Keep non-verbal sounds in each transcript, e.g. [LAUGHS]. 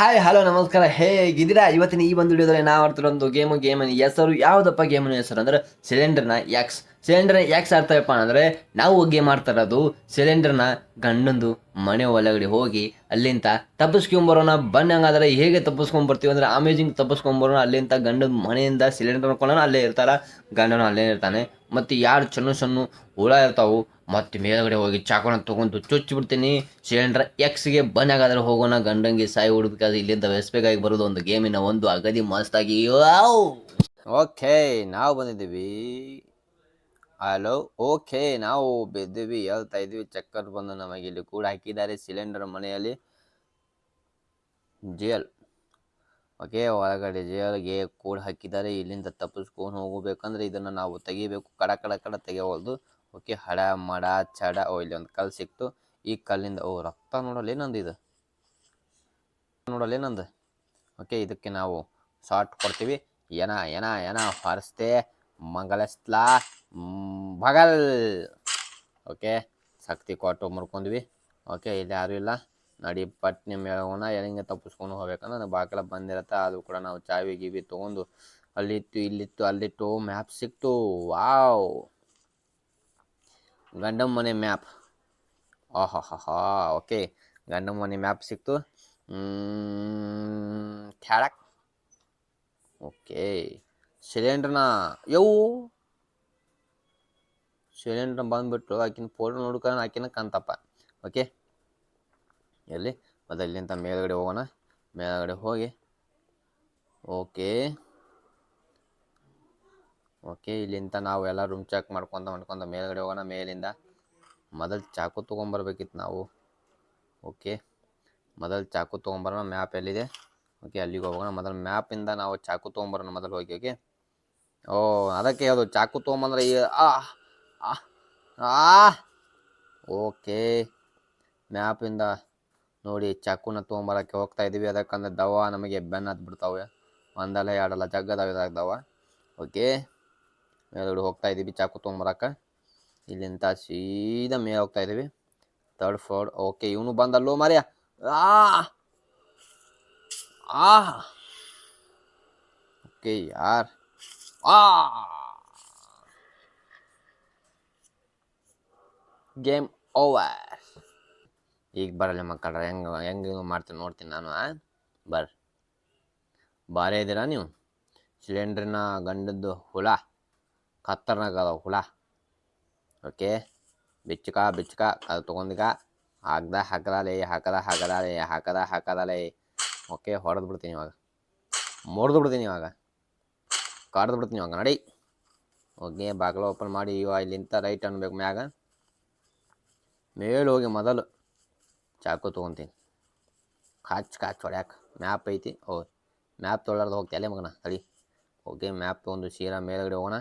Hi hello ನಮಸ್ಕಾರ. ಹೇಗಿದ್ದೀರಾ ಇವತ್ತಿನ ಈ ಒಂದು ವಿಡಿಯೋದಲ್ಲಿ ನಾವು ಆಡ್ತಿರೋ ಒಂದು ಗೇಮು ಗೇಮಿನ ಹೆಸರು, ಯಾವುದಪ್ಪ ಗೇಮಿನ ಹೆಸರು? ಅಂದ್ರೆ ಸಿಲಿಂಡರ್ನ ಎಕ್ಸ್ ಸಿಲಿಂಡರ್ ಯಾಕೆ ಸಾರ್ತವಪ್ಪ ಅಂದರೆ ನಾವು ಗೇಮ್ ಮಾಡ್ತಾ ಇರೋದು? ಸಿಲಿಂಡರ್ನ ಗಂಡಂದು ಮನೆ ಒಳಗಡೆ ಹೋಗಿ ಅಲ್ಲಿಂದ ತಪ್ಪಿಸ್ಕೊಂಬರೋಣ ಬನ್ನಿ ಹಂಗಾದ್ರೆ ಹೇಗೆ ತಪ್ಪಿಸ್ಕೊಂಬರ್ತೀವಿ ಅಂದರೆ ಅಮೇಜಿಂಗ್ ತಪ್ಪಿಸ್ಕೊಂಬರೋಣ ಅಲ್ಲಿಂದ ಗಂಡನ ಮನೆಯಿಂದ ಸಿಲಿಂಡರ್ ಹಾಕೊಳ್ಳೋಣ ಅಲ್ಲೇ ಇರ್ತಾರ. ಗಂಡನ ಅಲ್ಲೇ ಇರ್ತಾನೆ. ಮತ್ತು ಯಾರು ಸಣ್ಣ ಸಣ್ಣ ಹುಳ ಇರ್ತಾವೆ, ಮತ್ತು ಮೇಲ್ಗಡೆ ಹೋಗಿ ಚಾಕೋನ ತೊಗೊಂಡು ಚುಚ್ಚಿಬಿಡ್ತೀನಿ. ಸಿಲಿಂಡರ್ ಎಕ್ಸ್ಗೆ ಬನ್ನಿ ಹಾಗಾದ್ರೆ ಹೋಗೋಣ. ಗಂಡಂಗೆ ಸಾಯಿ ಹುಡುಕಾದ್ರೆ ಇಲ್ಲಿಂದ ವೆಸ್ಬೇಕಾಗಿ ಬರೋದು ಒಂದು ಗೇಮಿನ ಒಂದು ಅಗದಿ ಮಸ್ತಾಗಿ. ಓಕೆ ನಾವು ಬಂದಿದ್ದೀವಿ. Hello, okay. ನಾವು ಬಿದ್ದೀವಿ, ಹೇಳ್ತಾ ಇದ್ವಿ, ಚಕ್ಕರ್ ಬಂದು ನಮಗೆ ಇಲ್ಲಿ ಕೂಡ ಹಾಕಿದ್ದಾರೆ, ಸಿಲಿಂಡರ್ ಮನೆಯಲ್ಲಿ. ಜೇಲ್. ಓಕೆ, ಒಳಗಡೆ ಜೇಲ್ಗೆ ಕೂಡ ಹಾಕಿದ್ದಾರೆ, ಇಲ್ಲಿಂದ ತಪ್ಪಿಸ್ಕೊಂಡು ಹೋಗಬೇಕಂದ್ರೆ ಇದನ್ನು ನಾವು ತೆಗಿಬೇಕು, ಕಡ ಕಡ ಕಡ ತೆಗಿಯಬಹುದು ಓಕೆ, ಹಡ, ಮಡ, ಚಡ, ಓ, ಇಲ್ಲಿ ಒಂದು ಕಲ್ಲು ಸಿಕ್ತು. ಈ ಕಲ್ಲಿಂದ, ಓ, ರಕ್ತ ನೋಡಲ್ಲ, ಏನಂದು ಇದು? ನೋಡಲ್ಲ, ಏನಂದು? ಓಕೆ, ಇದಕ್ಕೆ ನಾವು ಶಾರ್ಟ್ ಕೊಡ್ತೀವಿ. ಏನ ಏನ ಏನ ಹೊರಸ್ತೆ ಮಂಗಲಸ್ಲಾ ಬಗಲ್ ಓಕೆ ಶಕ್ತಿ ಕೊಟ್ಟು ಮುರ್ಕೊಂಡ್ವಿ. ಓಕೆ, ಇಲ್ಲಿ ಯಾರೂ ಇಲ್ಲ. ನಡಿ ಪಟ್ನೆ ಮೇಳೋಣ ಹೆಂಗೆ ತಪ್ಪಿಸ್ಕೊಂಡು ಹೋಗ್ಬೇಕಂದ್ರೆ ಬಾಕಲ ಬಂದಿರತ್ತೆ ಅದು ಕೂಡ ನಾವು ಚಾವಿ ಗಿವಿ ತೊಗೊಂಡು ಅಲ್ಲಿತ್ತು, ಇಲ್ಲಿತ್ತು ಅಲ್ಲಿಟ್ಟು ಮ್ಯಾಪ್ ಸಿಕ್ತು. ವಾವ್. ಗಂಡಮ್ ಮನೆ ಮ್ಯಾಪ್ ಆಹಾ ಹಾ ಹಾ ಓಕೆ. ಗಂಡಮ್ ಮನೆ ಮ್ಯಾಪ್ ಸಿಕ್ತು. ಥ್ಯಾಡಕ್ ಓಕೆ, ಸಿಲಿಂಡ್ರನ. ಯವು ಸಿಲಿಂಡ್ರ್ ಬಂದ್ಬಿಟ್ಟು ಆಕಿನ ಫೋಟೋ ನೋಡ್ಕೊಂಡು ಆಕಿನ ಕಂತಪ್ಪ. ಓಕೆ ಎಲ್ಲಿ? ಮತ್ತು ಇಲ್ಲಿಂದ ಮೇಲ್ಗಡೆ ಹೋಗೋಣ. ಮೇಲ್ಗಡೆ ಹೋಗಿ. ಓಕೆ ಓಕೆ ಇಲ್ಲಿಂದ ನಾವು ಎಲ್ಲ ರೂಮ್ ಚೆಕ್ ಮಾಡ್ಕೊತ ಮಾಡ್ಕೊತ ಮೇಲ್ಗಡೆ ಹೋಗೋಣ. ಮೇಲಿಂದ ಮೊದಲು ಚಾಕು ತೊಗೊಂಬರ್ಬೇಕಿತ್ತು ನಾವು. ಓಕೆ ಮೊದಲು ಚಾಕು ತೊಗೊಂಬರೋಣ. ಮ್ಯಾಪ್ ಎಲ್ಲಿದೆ? ಓಕೆ ಅಲ್ಲಿಗೆ ಹೋಗೋಣ. ಮೊದಲು ಮ್ಯಾಪಿಂದ ನಾವು ಚಾಕು ತೊಗೊಂಬರೋಣ ಮೊದಲು ಹೋಗಿ ಓಕೆ ಓ, ಅದಕ್ಕೆ ಯಾವುದು? ಚಾಕು ತೊಗೊಂಬಂದ್ರೆ ಈ, ಆ ಆ, ಓಕೆ. ಮ್ಯಾಪಿಂದ ನೋಡಿ ಚಾಕುನ ತೊಗೊಂಬರಕ್ಕೆ ಹೋಗ್ತಾ ಇದ್ದೀವಿ ಅದಕ್ಕಂದ್ರೆ ದವ ನಮಗೆ ಬೆನ್ನ ಹತ್ತು ಬಿಡ್ತಾವೆ. ಒಂದಲ್ಲ ಎರಡಲ್ಲ ಜಗ್ಗದಾವ ದವ. ಓಕೆ. ಮೇಲ್ಗಡೆ ಹೋಗ್ತಾ ಇದ್ದೀವಿ ಚಾಕು ತೊಗೊಂಬರಕ್ಕೆ. ಇಲ್ಲಿಂದ ಸೀದಾ ಮೇಲೆ ಹೋಗ್ತಾ ಇದ್ದೀವಿ ತರ್ಡ್ ಫ್ಲೋರ್. ಓಕೆ ಇವನು ಬಂದಲ್ಲೋ ಮಾರ್ಯ ಆ. ಓಕೆ ಯಾರ್? ಆ. ಗೇಮ್ ಓವರ್ ಈಗ ಬರಲ್ಲ ಮಕ್ಕಳ್ರೆ ಹೆಂಗೆ ಹೆಂಗೆ ಮಾಡ್ತೀನಿ ನೋಡ್ತೀನಿ ನಾನು? ಬರ್ರಿ ಭಾರಿ ಇದ್ದೀರಾ ನೀವು? ಸಿಲಿಂಡ್ರಿನ ಗಂಡದ್ದು ಹುಳ ಕತ್ತರ್ನಾಗ ಅದಾವ ಹುಳ. ಓಕೆ? ಬಿಚ್ಚಕ ಬಿಚ್ಚಕ, ಅದು ತೊಗೊಂಡಿಗ. ಹಾಕ್ದ ಹಾಕದಾಲೆ ಹಾಕದ ಹಾಕದಾಲೆ ಹಾಕದ ಹಾಕದಾಲೆ ಓಕೆ, ಹೊಡೆದು ಬಿಡ್ತೀನಿ ಇವಾಗ. ಮುರಿದು ಬಿಡ್ತೀನಿ ಇವಾಗ. ಕಾಡ್ದು ಬಿಡ್ತೀನಿ ಇವಾಗ, ನಡಿ. ಓಕೆ, ಬಾಗಿಲು ಓಪನ್ ಮಾಡಿ ಇವಾಗ ಇಲ್ಲಿಂತ ರೈಟ್ ಅನ್ಬೇಕು ಮ್ಯಾಗ. ಮೇಲೆ ಹೋಗಿ ಮೊದಲು ಚಾಕು ತೊಗೊತೀನಿ. ಕಾಚ್ ಕಾಚ್ ಹೊಡ್ಯಾಕ ಮ್ಯಾಪ್ ಐತಿ. ಓ, ಮ್ಯಾಪ್ ತೊಗೊಳಾರ್ದು ಹೋಗ್ತಿ ಅಲ್ಲೇ ಮಗನ, ತಡಿ. ಓಕೆ, ಮ್ಯಾಪ್ ತೊಗೊಂಡು ಸೀರಾ ಮೇಲ್ಗಡೆ ಹೋಗೋಣ.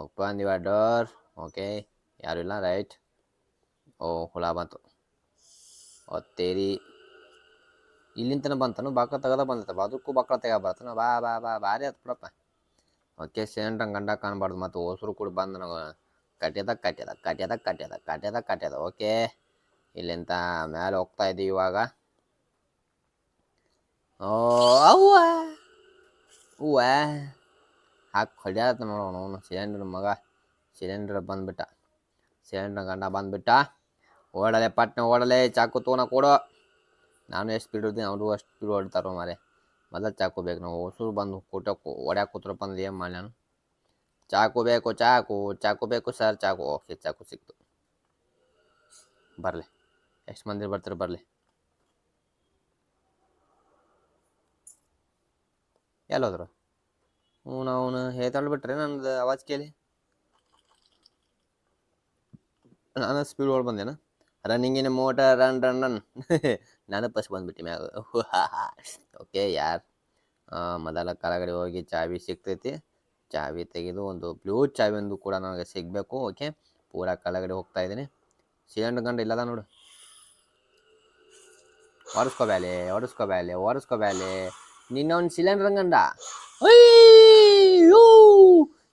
Open your door. ಓಕೆ, ಯಾರು ಇಲ್ಲ, ರೈಟ್. ಓ, ಹುಳ ಬಂತು. ಒತ್ತೇರಿ ಇಲ್ಲಿಂತನ ಬಂತನು, ಬಾಕಲ ತೆಗದ ಬಂದೈತಪ್ಪ ಅದಕ್ಕೂ ಬಾಕಲ ತೆಗ ಬರ್ತನ ಬಾ ಬಾ ಬಾ, ಭಾರಿ ಆತ್ ಬಿಡಪ್ಪ. ಓಕೆ ಸಿಲಿಂಡ್ರ್ ಗಂಡ ಕಾಣಬಾರ್ದು, ಮತ್ತು ಹೊಸರು ಕೂಡ ಬಂದು ನಾವು ಕಟ್ಯದ ಕಟ್ಯದ ಕಟ್ಯದ ಕಟ್ಯದ ಕಟ್ಯದ ಕಟ್ಯದ ಓಕೆ. ಇಲ್ಲಿಂದ ಮೇಲೆ ಹೋಗ್ತಾ ಇದ್ದೀವಿ ಇವಾಗ. ಓ, ಅವ್ವ. ಹೂವ ಹಾಕಿ ಹೊಡ್ಯಾತ ನೋಡೋಣ ಸಿಲಿಂಡ್ರ್ ಮಗ. ಸಿಲಿಂಡ್ರ್ ಬಂದ್ಬಿಟ್ಟ. ಸಿಲಿಂಡ್ರ್ ಗಂಡ ಬಂದ್ಬಿಟ್ಟ. ಓಡಲೆ, ಪಟ್ನೆ ಓಡಲೆ, ಚಾಕು ತೊಗೊಂಡ ಕೊಡು. ನಾನು ಎಷ್ಟು ಸ್ಪೀಡ್ ಹೊಡ್ತೀನಿ, ಅವರು ಅಷ್ಟು ಸ್ಪೀಡ್ ಹೊಡ್ತಾರೋ ಮಾರೆ ಮೊದಲು ಚಾಕು ಬೇಕು ನಾವು. ಹೊಸರು ಬಂದು ಕೂಟ ಹೊಡ್ಯಾಕ ಕೂತ್ರಪ್ಪ ಅಂದ್ರೆ ಏನು ಮಾಡಿ ನಾನು? ಚಾಕು ಬೇಕು ಚಾಕು ಚಾಕು ಬೇಕು ಸರ್ ಚಾಕು ಓಕೆ ಚಾಕು ಸಿಕ್ತು ಬರಲಿ ಎಷ್ಟು ಮಂದಿ ಬರ್ತಾರೆ ಬರಲಿ ಎಲ್ಲೋದ್ರು? ಹ್ಞೂ ಅವನು ಹೇಳ್ತಾಳು ಬಿಟ್ರೆ ನಂದು ಅವಾಜ್ ಕೇಳಿ. ನಾನು ಸ್ಪೀಡ್ ಒಳಗೆ ಬಂದೇನ? ರನ್ನಿಂಗಿನ ಮೋಟರ್ ರನ್ ರನ್ ರನ್ ನಾನು ಫಸ್ಟ್ ಬಂದ್ಬಿಟ್ಟು ಮ್ಯಾಗ. [LAUGHS] ಓಕೆ ಯಾರು? ಮೊದಲ ಕೆಳಗಡೆ ಹೋಗಿ ಚಾವಿ ಸಿಗ್ತೈತಿ. ಚಾವಿ ತೆಗೆದು ಒಂದು ಬ್ಲೂ ಚಾವಿ ಒಂದು ಕೂಡ ನನಗೆ ಸಿಗಬೇಕು, ಓಕೆ? ಪೂರ ಕೆಳಗಡೆ ಹೋಗ್ತಾ ಇದ್ದೀನಿ. ಸಿಲಿಂಡರ್ ಗಂಡ ಇಲ್ಲದ ನೋಡು. ಒರೆಸ್ಕೋಬ್ಯಾಲೆ ಒರೆಸ್ಕೋಬ್ಯಾಲೆ ಒರೆಸ್ಕೋಬ್ಯಾಲೆ ನಿನ್ನ ಒಂದು ಸಿಲಿಂಡರ್ ಗಂಡ. ಅಯ್ಯೋ!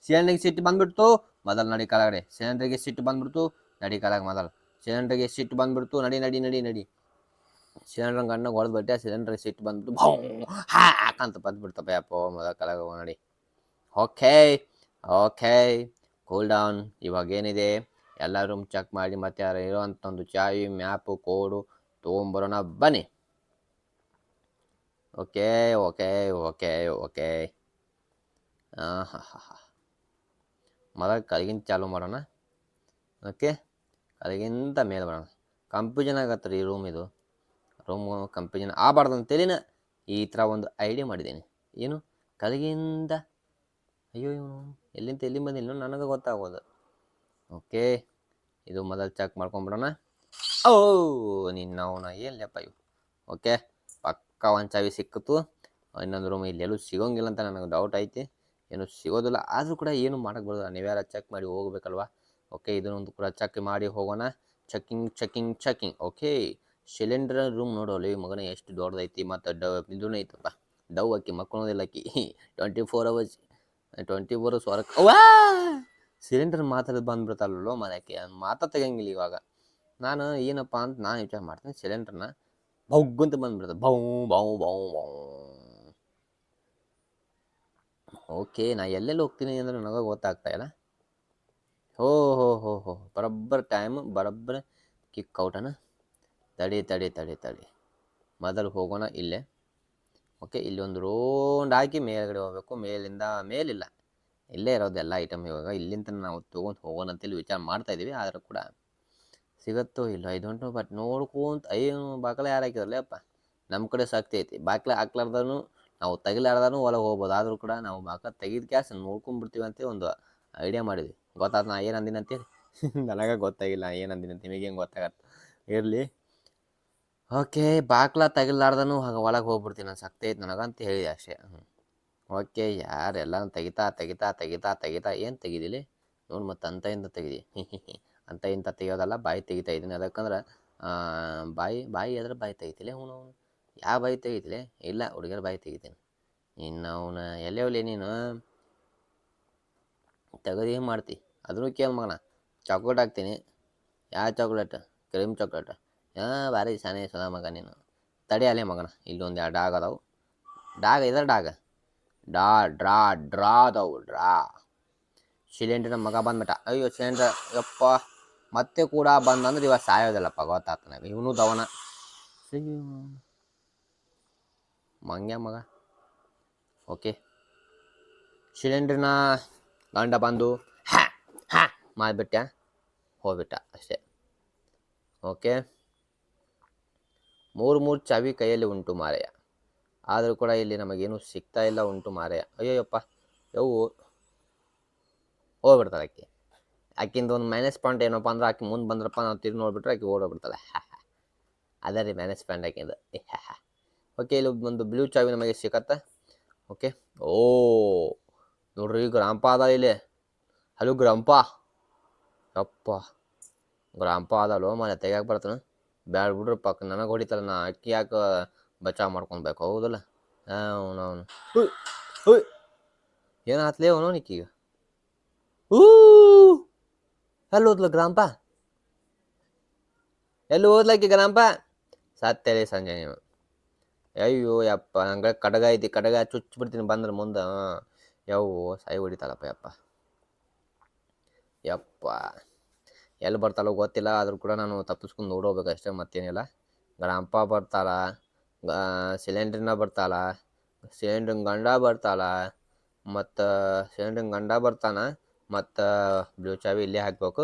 ಸಿಲಿಂಡರ್ಗೆ ಸಿಟ್ಟು ಬಂದ್ಬಿಡ್ತು, ಮೊದಲು ನಡಿ ಕೆಳಗಡೆ. ಸಿಲಿಂಡರ್ಗೆ ಸಿಟ್ಟು ಬಂದ್ಬಿಡ್ತು, ನಡಿ ಕೆಳಗೆ ಮೊದಲು. ಸಿಲಿಂಡರ್ಗೆ ಸಿಟ್ಟು ಬಂದ್ಬಿಡ್ತು, ನಡಿ ನಡಿ ನಡಿ ನಡಿ. ಸಿಲಿಂಡರ್ ಗಂಡ ಹೊಡೆದ್ಬಿಟ್ಟೆ, ಸಿಲಿಂಡರ್ಗೆ ಸಿಟ್ಟು ಬಂದ್ಬಿಟ್ಟು ಹಾಕಂತ ಬಂದ್ಬಿಡ್ತಪ್ಪ ಯಪ್ಪ ಮೊದಲ ಕೆಳಗೆ ನೋಡಿ. ಓಕೆ ಓಕೆ ಕೂಲ್ ಡೌನ್ ಇವಾಗ ಏನಿದೆ? ಎಲ್ಲ ರೂಮ್ ಚೆಕ್ ಮಾಡಿ ಮತ್ತೆ ಯಾರು ಇರೋವಂಥ ಒಂದು ಚಾಯಿ ಮ್ಯಾಪು ಕೋಡು ತೊಗೊಂಬರೋಣ ಬನ್ನಿ ಓಕೆ ಓಕೆ ಓಕೆ ಓಕೆ ಹಾಂ ಕೆಳಗಿಂದ ಚಾಲು ಮಾಡೋಣ. ಓಕೆ ಕಲಗಿಂತ ಮೇಲೆ ಬರೋಣ. ಕಂಪ್ಯೂಜನ್ ಆಗತ್ತೆ ರೀ ರೂಮ್ ಇದು. ರೂಮ್ ಕಂಪ್ಯೂಜನ್ ಆಗಬಾರ್ದು ಅಂತೇಳಿನ ಈ ಥರ ಒಂದು ಐಡಿಯಾ ಮಾಡಿದ್ದೀನಿ. ಏನು? ಕೆಳಗಿಂದ ಅಯ್ಯೋ, ಇವನು ಎಲ್ಲಿಂದ ಎಲ್ಲಿ ಬಂದಿಲ್ಲ ನನಗೆ ಗೊತ್ತಾಗೋದು. ಓಕೆ, ಇದು ಮೊದಲು ಚೆಕ್ ಮಾಡ್ಕೊಂಬಿಡೋಣ. ಓ, ನಿನ್ನ ಅವನ ಎಲ್ಲಪ್ಪ ಇವು ಓಕೆ, ಪಕ್ಕ ಒಂದು ಚಾವಿ ಸಿಕ್ಕಿತು. ಇನ್ನೊಂದು ರೂಮ್ ಇಲ್ಲಿ ಎಲ್ಲೂ ಸಿಗೋಂಗಿಲ್ಲ ಅಂತ ನನಗೆ ಡೌಟ್ ಐತಿ. ಏನು ಸಿಗೋದಿಲ್ಲ, ಆದರೂ ಕೂಡ ಏನು ಮಾಡೋಕ್ಕೆ ಬರೋದಿಲ್ಲ. ನೀವ್ಯಾರ ಚೆಕ್ ಮಾಡಿ ಹೋಗ್ಬೇಕಲ್ವಾ? ಓಕೆ, ಇದನ್ನೊಂದು ಕೂಡ ಚೆಕ್ ಮಾಡಿ ಹೋಗೋಣ. Checking checking checking okay cylinder room ನೋಡೋಲ್ಲ ಈ ಮಗನ ಎಷ್ಟು ದೊಡ್ಡದೈತಿ ಮತ್ತು ಡವ್ ಇದೂ ಐತಪ್ಪ ಡವ್ ಅಕ್ಕಿ ಮಕ್ಕಳೋದಿಲ್ಲ ಅಕ್ಕಿ twenty [LAUGHS] four hours twenty four ಸ್ವರ ಸಿಲಿಂಡರ್ ಮಾತ್ರ ಬಂದ್ಬಿಡ್ತಲ್ಲೋ ಮನೆಗೆ. ಮಾತಾ ತೆಗಂಗಿಲ್ಲ ಇವಾಗ. ನಾನು ಏನಪ್ಪ ಅಂತ ನಾನು ವಿಚಾರ ಮಾಡ್ತೀನಿ. ಸಿಲಿಂಡರ್ನ ಬೌಗ್ಗಂತ ಬಂದ್ಬಿಡ್ತದೆ ಬೌ ಬೌ ಬೌ ಬೌ. ಓಕೆ, ನಾ ಎಲ್ಲೆಲ್ಲಿ ಹೋಗ್ತೀನಿ ಅಂದ್ರೆ ನನಗೆ ಗೊತ್ತಾಗ್ತಾ ಇಲ್ಲ. ಹೋ ಹೋ ಹೋ ಹೋ. ಬರಬ್ಬರ್ ಟೈಮ್ ಬರಬ್ಬರ ಕಿಕ್ ಔಟನ. ತಡಿ ತಡಿ ತಡಿ ತಡಿ. ಮೊದಲು ಹೋಗೋಣ ಇಲ್ಲೇ. ಓಕೆ ಇಲ್ಲಿ ಒಂದು ರೌಂಡ್ ಹಾಕಿ ಮೇಲ್ಗಡೆ ಹೋಗ್ಬೇಕು. ಮೇಲಿಂದ ಮೇಲಿಲ್ಲ. ಇಲ್ಲೇ ಇರೋದು ಎಲ್ಲ ಐಟಮ್ ಇವಾಗ. ಇಲ್ಲಿಂದ ನಾವು ತೊಗೊಂಡು ಹೋಗೋಣ ಅಂತೇಳಿ ವಿಚಾರ ಮಾಡ್ತಾ ಇದ್ದೀವಿ. ಆದರೂ ಕೂಡ ಸಿಗತ್ತೋ ಇಲ್ಲ ಐ ಡೋಂಟ್ ನೋ ಬಟ್ ನೋಡ್ಕೊಂತ ಐನು ಬಾಕಲೆ ಯಾರು ಹಾಕಿದ್ರಲ್ಲೇ, ಅಪ್ಪ. ನಮ್ಮ ಕಡೆ ಶಕ್ತಿ ಐತಿ. ಬಾಕಲೆ ಹಾಕ್ಲಾರ್ದನು, ನಾವು ತಗಿಲಾರ್ದನು ಒಳಗೆ ಹೋಗ್ಬೋದು. ಆದರೂ ಕೂಡ ನಾವು ಬಾಕಲ ತೆಗಿದ ಕ್ಯಾಸ್ ನೋಡ್ಕೊಂಡ್ಬಿಡ್ತೀವಿ ಅಂತ ಒಂದು ಐಡಿಯಾ ಮಾಡಿದ್ವಿ. ಗೊತ್ತಾಯ್ತು ನಾ ಏನು ಅಂದಿನ ಅಂತೇಳಿ [LAUGHS] ನನಗೆ ಗೊತ್ತಾಗಿಲ್ಲ ಏನು ಅಂದಿನ ನಿಮಗೆ ಹೆಂಗೆ ಗೊತ್ತಾಗತ್ತೆ? ಇರಲಿ. ಓಕೆ, ಬಾಕ್ಲ ತೆಗಿಲಾರ್ದನು ಹಾಗೆ ಒಳಗೆ ಹೋಗ್ಬಿಡ್ತೀನಿ, ನಾನು ಶಕ್ತಿ ಐತೆ ನನಗಂತ ಹೇಳಿದೆ ಅಷ್ಟೇ. ಹ್ಞೂ ಓಕೆ ಯಾರೆಲ್ಲ ತೆಗಿತಾ ತೆಗಿತಾ ತೆಗಿತಾ ತೆಗಿತಾ, ಏನು ತೆಗಿದಿಲಿ ನೋಡಿ ಮತ್ತು ಅಂತ ಇಂತ ತೆಗಿದಿ. [LAUGHS] ಅಂತ ಇಂತ ತೆಗಿಯೋದಲ್ಲ, ಬಾಯಿ ತೆಗಿತಾ ಇದ್ದೀನಿ ಅದಕ್ಕಂದ್ರೆ ಬಾಯಿ ಬಾಯಿ ಎದ್ರ ಬಾಯಿ ತೆಗಿತಿಲ್ಲ ಅವನು ಅವನು? ಯಾವ ಬಾಯಿ ತೆಗಿತಿಲೆ? ಇಲ್ಲ ಹುಡುಗರ ಬಾಯಿ ತೆಗಿತೀನಿ. ಇನ್ನು ಅವನ ಎಲ್ಲೇ ಒಲೆ ನೀನು? ತೆಗೆದು ಮಾಡ್ತಿ? ಅದನ್ನು ಕೇಳ ಮಗನ? ಚಾಕ್ಲೇಟ್ ಹಾಕ್ತೀನಿ. ಯಾವ ಚಾಕ್ಲೇಟ್ ಕ್ರೀಮ್ ಚಾಕ್ಲೇಟ್ ಭಾರಿ ಶಾನೆ ಸದ ಮಗ ನೀನು. ತಡಿ ಅಲ್ಲೇ ಮಗನ, ಇಲ್ಲೊಂದು ಎರಡು ಡಾಗ್ ಅದಾವು. ಡಾಗ್ ಇದರ ಡಾಗ್? ಡಾ, ಡ್ರಾ ಡ್ರಾ ಅದಾವು, ಡ್ರಾ. ಸಿಲಿಂಡರ್ ಮಗ ಬಂದ್ಬಿಟ್ಟ. ಅಯ್ಯೋ ಸಿಲಿಂಡ್ರ್ ಯಪ್ಪ. ಮತ್ತೆ ಕೂಡ ಬಂದಂದ್ರೆ ಇವಾಗ ಸಾಯೋದಿಲ್ಲಪ್ಪ ಗೊತ್ತಾತ ಇವನು ದವನ. ಮಂಗ್ಯ ಮಗ. ಓಕೆ. ಸಿಲಿಂಡ್ರಿನ ಗಂಡ ಬಂದು ಹ್ಯಾ ಹ್ಯಾ ಮಾಡಿಬಿಟ್ಟೆ ಹೋಗ್ಬಿಟ್ಟ ಅಷ್ಟೇ. ಓಕೆ. ಮೂರು ಮೂರು ಚಾವಿ ಕೈಯಲ್ಲಿ ಉಂಟು ಮಾರೆಯ ಆದರೂ ಕೂಡ ಇಲ್ಲಿ ನಮಗೇನು ಸಿಗ್ತಾ ಇಲ್ಲ ಉಂಟು ಮಾರಯ ಅಯ್ಯೋಯಪ್ಪ ಯವು ಹೋಗ್ಬಿಡ್ತಾಳೆ ಆಕೆ. ಆಕಿಂದ ಒಂದು ಮೈನಸ್ ಪಾಯಿಂಟ್ ಏನಪ್ಪ ಅಂದ್ರೆ ಆಕೆ ಮುಂದೆ ಬಂದ್ರಪ್ಪ ನಾವು ತಿರುಗಿ ನೋಡ್ಬಿಟ್ರೆ ಆಕೆ ಓಡೋಗ್ಬಿಡ್ತಾಳೆ. ಅದೇ ರೀ ಮ್ಯಾನೇಜ್ ಪಾಯಿಂಟ್ ಆಕಿಂದು. ಓಕೆ ಇಲ್ಲಿ ಒಂದು ಬ್ಲೂ ಚಾವಿ ನಮಗೆ ಸಿಗತ್ತೆ? ಓಕೆ ಓ, ನೋಡ್ರಿ ಗ್ರಾಂಪ ಅದ ಇಲ್ಲಿ. ಹಲೋ ಗ್ರಾಂಪ ಅಪ್ಪ ಗ್ರಾಂಪ ಅದಲ್ಲೋ ಮನೆ ತೆಗಿಯಕ್ಕೆ ಬರ್ತಾನೆ ಬ್ಯಾಡ ಬಿಡ್ರಿ ಪಕ್ಕ ನನಗೆ ಹೊಡಿತಲ್ಲ ನಾ ಅಕ್ಕಿ ಯಾಕೆ ಬಚಾವ್ ಮಾಡ್ಕೊಬೇಕು ಹೌದಲ್ಲ? ಅವನು ಅವನು ಹುಯ್. ಏನು ಆತ್ಲೇ ಅವನು ನಿಕ್ಕೀಗ ಊ. ಎಲ್ಲಿ ಹೋದ್ಲ ಗ್ರಾಂಪ ಎಲ್ಲಿ ಹೋದ್ಲಕ್ಕಿ ಗ್ರಾಂಪ ಸತ್ತೇಳಿ ಸಂಜೆ ನೀವು. ಅಯ್ಯೋ ಯಪ್ಪ ನಂಗೆ ಕಡಗ ಐತಿ ಕಡಗ ಚುಚ್ಚಿ ಬಿಡ್ತೀನಿ ಬಂದ್ರೆ ಮುಂದೆ. ಯಾವ ಸಾಯಿ ಹೊಡಿತಾಳಪ್ಪ ಯಪ್ಪ. ಯಪ್ಪ. ಎಲ್ಲಿ ಬರ್ತಾಳೋ ಗೊತ್ತಿಲ್ಲ ಆದರೂ ಕೂಡ ನಾನು ತಪ್ಪಿಸ್ಕೊಂಡು ನೋಡೋಬೇಕು ಅಷ್ಟೇ ಮತ್ತೇನಿಲ್ಲ ಗ್ರಾಂಪ ಬರ್ತಾಳ ಸಿಲಿಂಡ್ರನ್ನ ಬರ್ತಾಳ ಸಿಲಿಂಡ್ರಿನ ಗಂಡ ಬರ್ತಾಳ ಮತ್ತು ಸಿಲಿಂಡ್ರಿನ ಗಂಡ ಬರ್ತಾನ ಮತ್ತು ಬ್ಲೂ ಚಾವಿ ಇಲ್ಲೇ ಹಾಕ್ಬೇಕು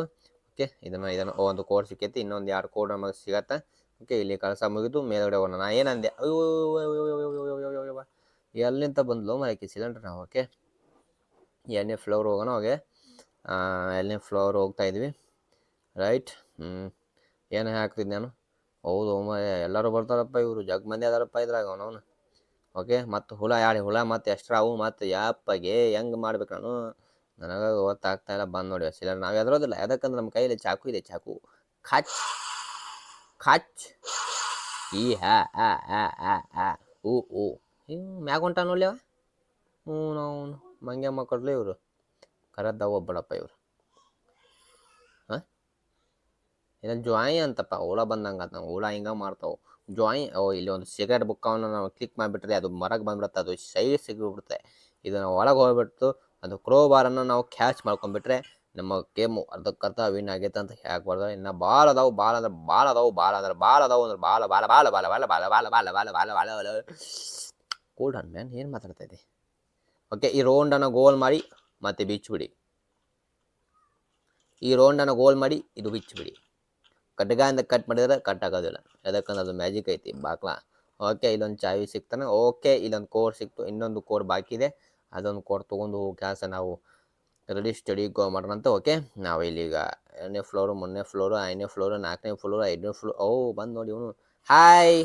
ಓಕೆ ಇದನ್ನು ಇದನ್ನು ಒಂದು ಕೋಡ್ ಸಿಕ್ಕೈತಿ ಇನ್ನೊಂದು ಎರಡು ಕೋಡ್ ನಮಗೆ ಸಿಗತ್ತೆ ಓಕೆ ಇಲ್ಲಿ ಕಳಸ ಮುಗಿದು ಮೇಲುಗಡೆ ಹೋಗೋಣ ನಾ ಏನಂದೆ ಎಲ್ಲಿಂದ ಬಂದ್ಲು ಮರಕ್ಕೆ ಸಿಲಿಂಡ್ರ್ ನಾವು ಓಕೆ ಎರಡನೇ ಫ್ಲೋರ್ ಹೋಗೋಣ ಹೋಗಿ ಎರಡನೇ ಫ್ಲೋರ್ ಹೋಗ್ತಾ ಇದ್ವಿ ರೈಟ್ ಹ್ಞೂ ಏನು ಹಾಕ್ತಿದ್ದೆ ನಾನು? ಹೌದು ಎಲ್ಲರೂ ಬರ್ತಾರಪ್ಪ ಇವರು. ಜಗ್ ಮಂದಿ ಅದಾರಪ್ಪ ಇದ್ರಾಗ ಅವನವನು. ಓಕೆ ಮತ್ತು ಹುಳ ಯಾಡಿ ಹುಳ, ಮತ್ತು ಎಕ್ಸ್ಟ್ರಾ ಅವು, ಮತ್ತು ಯಾಪಗೆ ಹೆಂಗೆ ಮಾಡ್ಬೇಕು ನಾನು? ನನಗೆ ಗೊತ್ತಾಗ್ತಾ ಇಲ್ಲ. ಬಂದು ನೋಡಿ, ಸಿಲಿಂಡರ್ ನಾವು ಎದರೋದಿಲ್ಲ. ಯಾಕಂದ್ರೆ ನಮ್ಮ ಕೈಯಲ್ಲಿ ಚಾಕು ಇದೆ, ಚಾಕು. ಖಾಚ್. ಖಾಚ್. ಈ, ಹಾ ಆ ಆ ಆ ಆ ಊ ಊ ಮ್ಯಾಗ ಹೊಂಟ ನೋಡ್ಲಿ ಹ್ಞೂ ನಾವು ಮಂಗ್ಯ ಮಕ್ಕಳು ಇವರು. ಕರದ್ದಾವ ಒಬ್ಬಳಪ್ಪ ಇವರು. ಜಾಯಿನ್ ಜ್ವಾಯಿ ಅಂತಪ್ಪ ಹುಳ ಬಂದಂಗೆ ಅಂತ ಹುಳ ಹಿಂಗೆ ಮಾಡ್ತಾವೆ ಜಾಯಿನ್ ಓ ಇಲ್ಲಿ ಒಂದು ಸಿಗರೇಟ್ ಬುಕ್ಕವನ್ನು ನಾವು ಕ್ಲಿಕ್ ಮಾಡಿಬಿಟ್ರೆ ಅದು ಮರಕ್ಕೆ ಬಂದ್ಬಿಡುತ್ತೆ ಅದು ಸೈಡ್ ಸಿಗ್ಬಿಡುತ್ತೆ ಇದನ್ನು ಒಳಗೆ ಹೋಗ್ಬಿಟ್ಟು ಅದು ಕ್ರೋ ಬಾರನ್ನು ನಾವು ಕ್ಯಾಚ್ ಮಾಡ್ಕೊಂಡ್ಬಿಟ್ರೆ ನಮ್ಮ ಗೇಮು ಅರ್ಧಕ್ಕರ್ಧ ವಿನ್ ಆಗೈತೆ ಅಂತ ಹೇಳ್ಬಾರ್ದು ಇನ್ನು ಭಾಳ ಅದಾವು ಭಾಳ ಅಂದ್ರೆ ಭಾಳ ಅದಾವು ಭಾಳ ಅಂದ್ರೆ ಭಾಳ ಅದಾವು ಅಂದ್ರೆ ಭಾಳ ಭಾಳ ಭಾಳ ಭಾಳ ಭಾಳ ಭಾಳ ಭಾಳ ಭಾಳ ಭಾಳ ಭಾಳ ಭಾಳ ಭಾಳ ಕೂಲ್ ಕೂಡ ಮ್ಯಾನ್ ಏನು ಮಾತಾಡ್ತಾ ಇದ್ದೆ ಓಕೆ ಈ ರೌಂಡನ್ನು ಗೋಲ್ ಮಾಡಿ ಮತ್ತೆ ಬಿಚ್ಚಿಬಿಡಿ ಈ ರೌಂಡನ್ನು ಗೋಲ್ ಮಾಡಿ ಇದು ಬಿಚ್ಚಿಬಿಡಿ ಕಡ್ಗಾಯಿಂದ ಕಟ್ ಮಾಡಿದ್ರೆ ಕಟ್ ಆಗೋದಿಲ್ಲ. ಯಾಕಂದ್ರೆ ಅದು ಮ್ಯಾಜಿಕ್ ಐತಿ, ಬಾಕ್ಲ. ಓಕೆ ಇಲ್ಲೊಂದು ಚಾವಿ ಸಿಗ್ತಾನೆ. ಓಕೆ ಇಲ್ಲೊಂದು ಕೋರ್ ಸಿಕ್ತು. ಇನ್ನೊಂದು ಕೋರ್ ಬಾಕಿ ಇದೆ. ಅದೊಂದು ಕೋರ್ ತೊಗೊಂಡು ಕೆಲಸ ನಾವು ರೆಡಿ ಸ್ಟಡಿ ಗೋ ಮಾಡೋಣ ಅಂತ ಓಕೆ ನಾವು ಇಲ್ಲಿಗ ಎರಡನೇ ಫ್ಲೋರು ಮೂರನೇ ಫ್ಲೋರು ಐದನೇ ಫ್ಲೋರು ನಾಲ್ಕನೇ ಫ್ಲೋರು ಐದನೇ ಫ್ಲೋರ್ ಓ, ಬಂದು ನೋಡಿ ಇವನು. ಹಾಯ್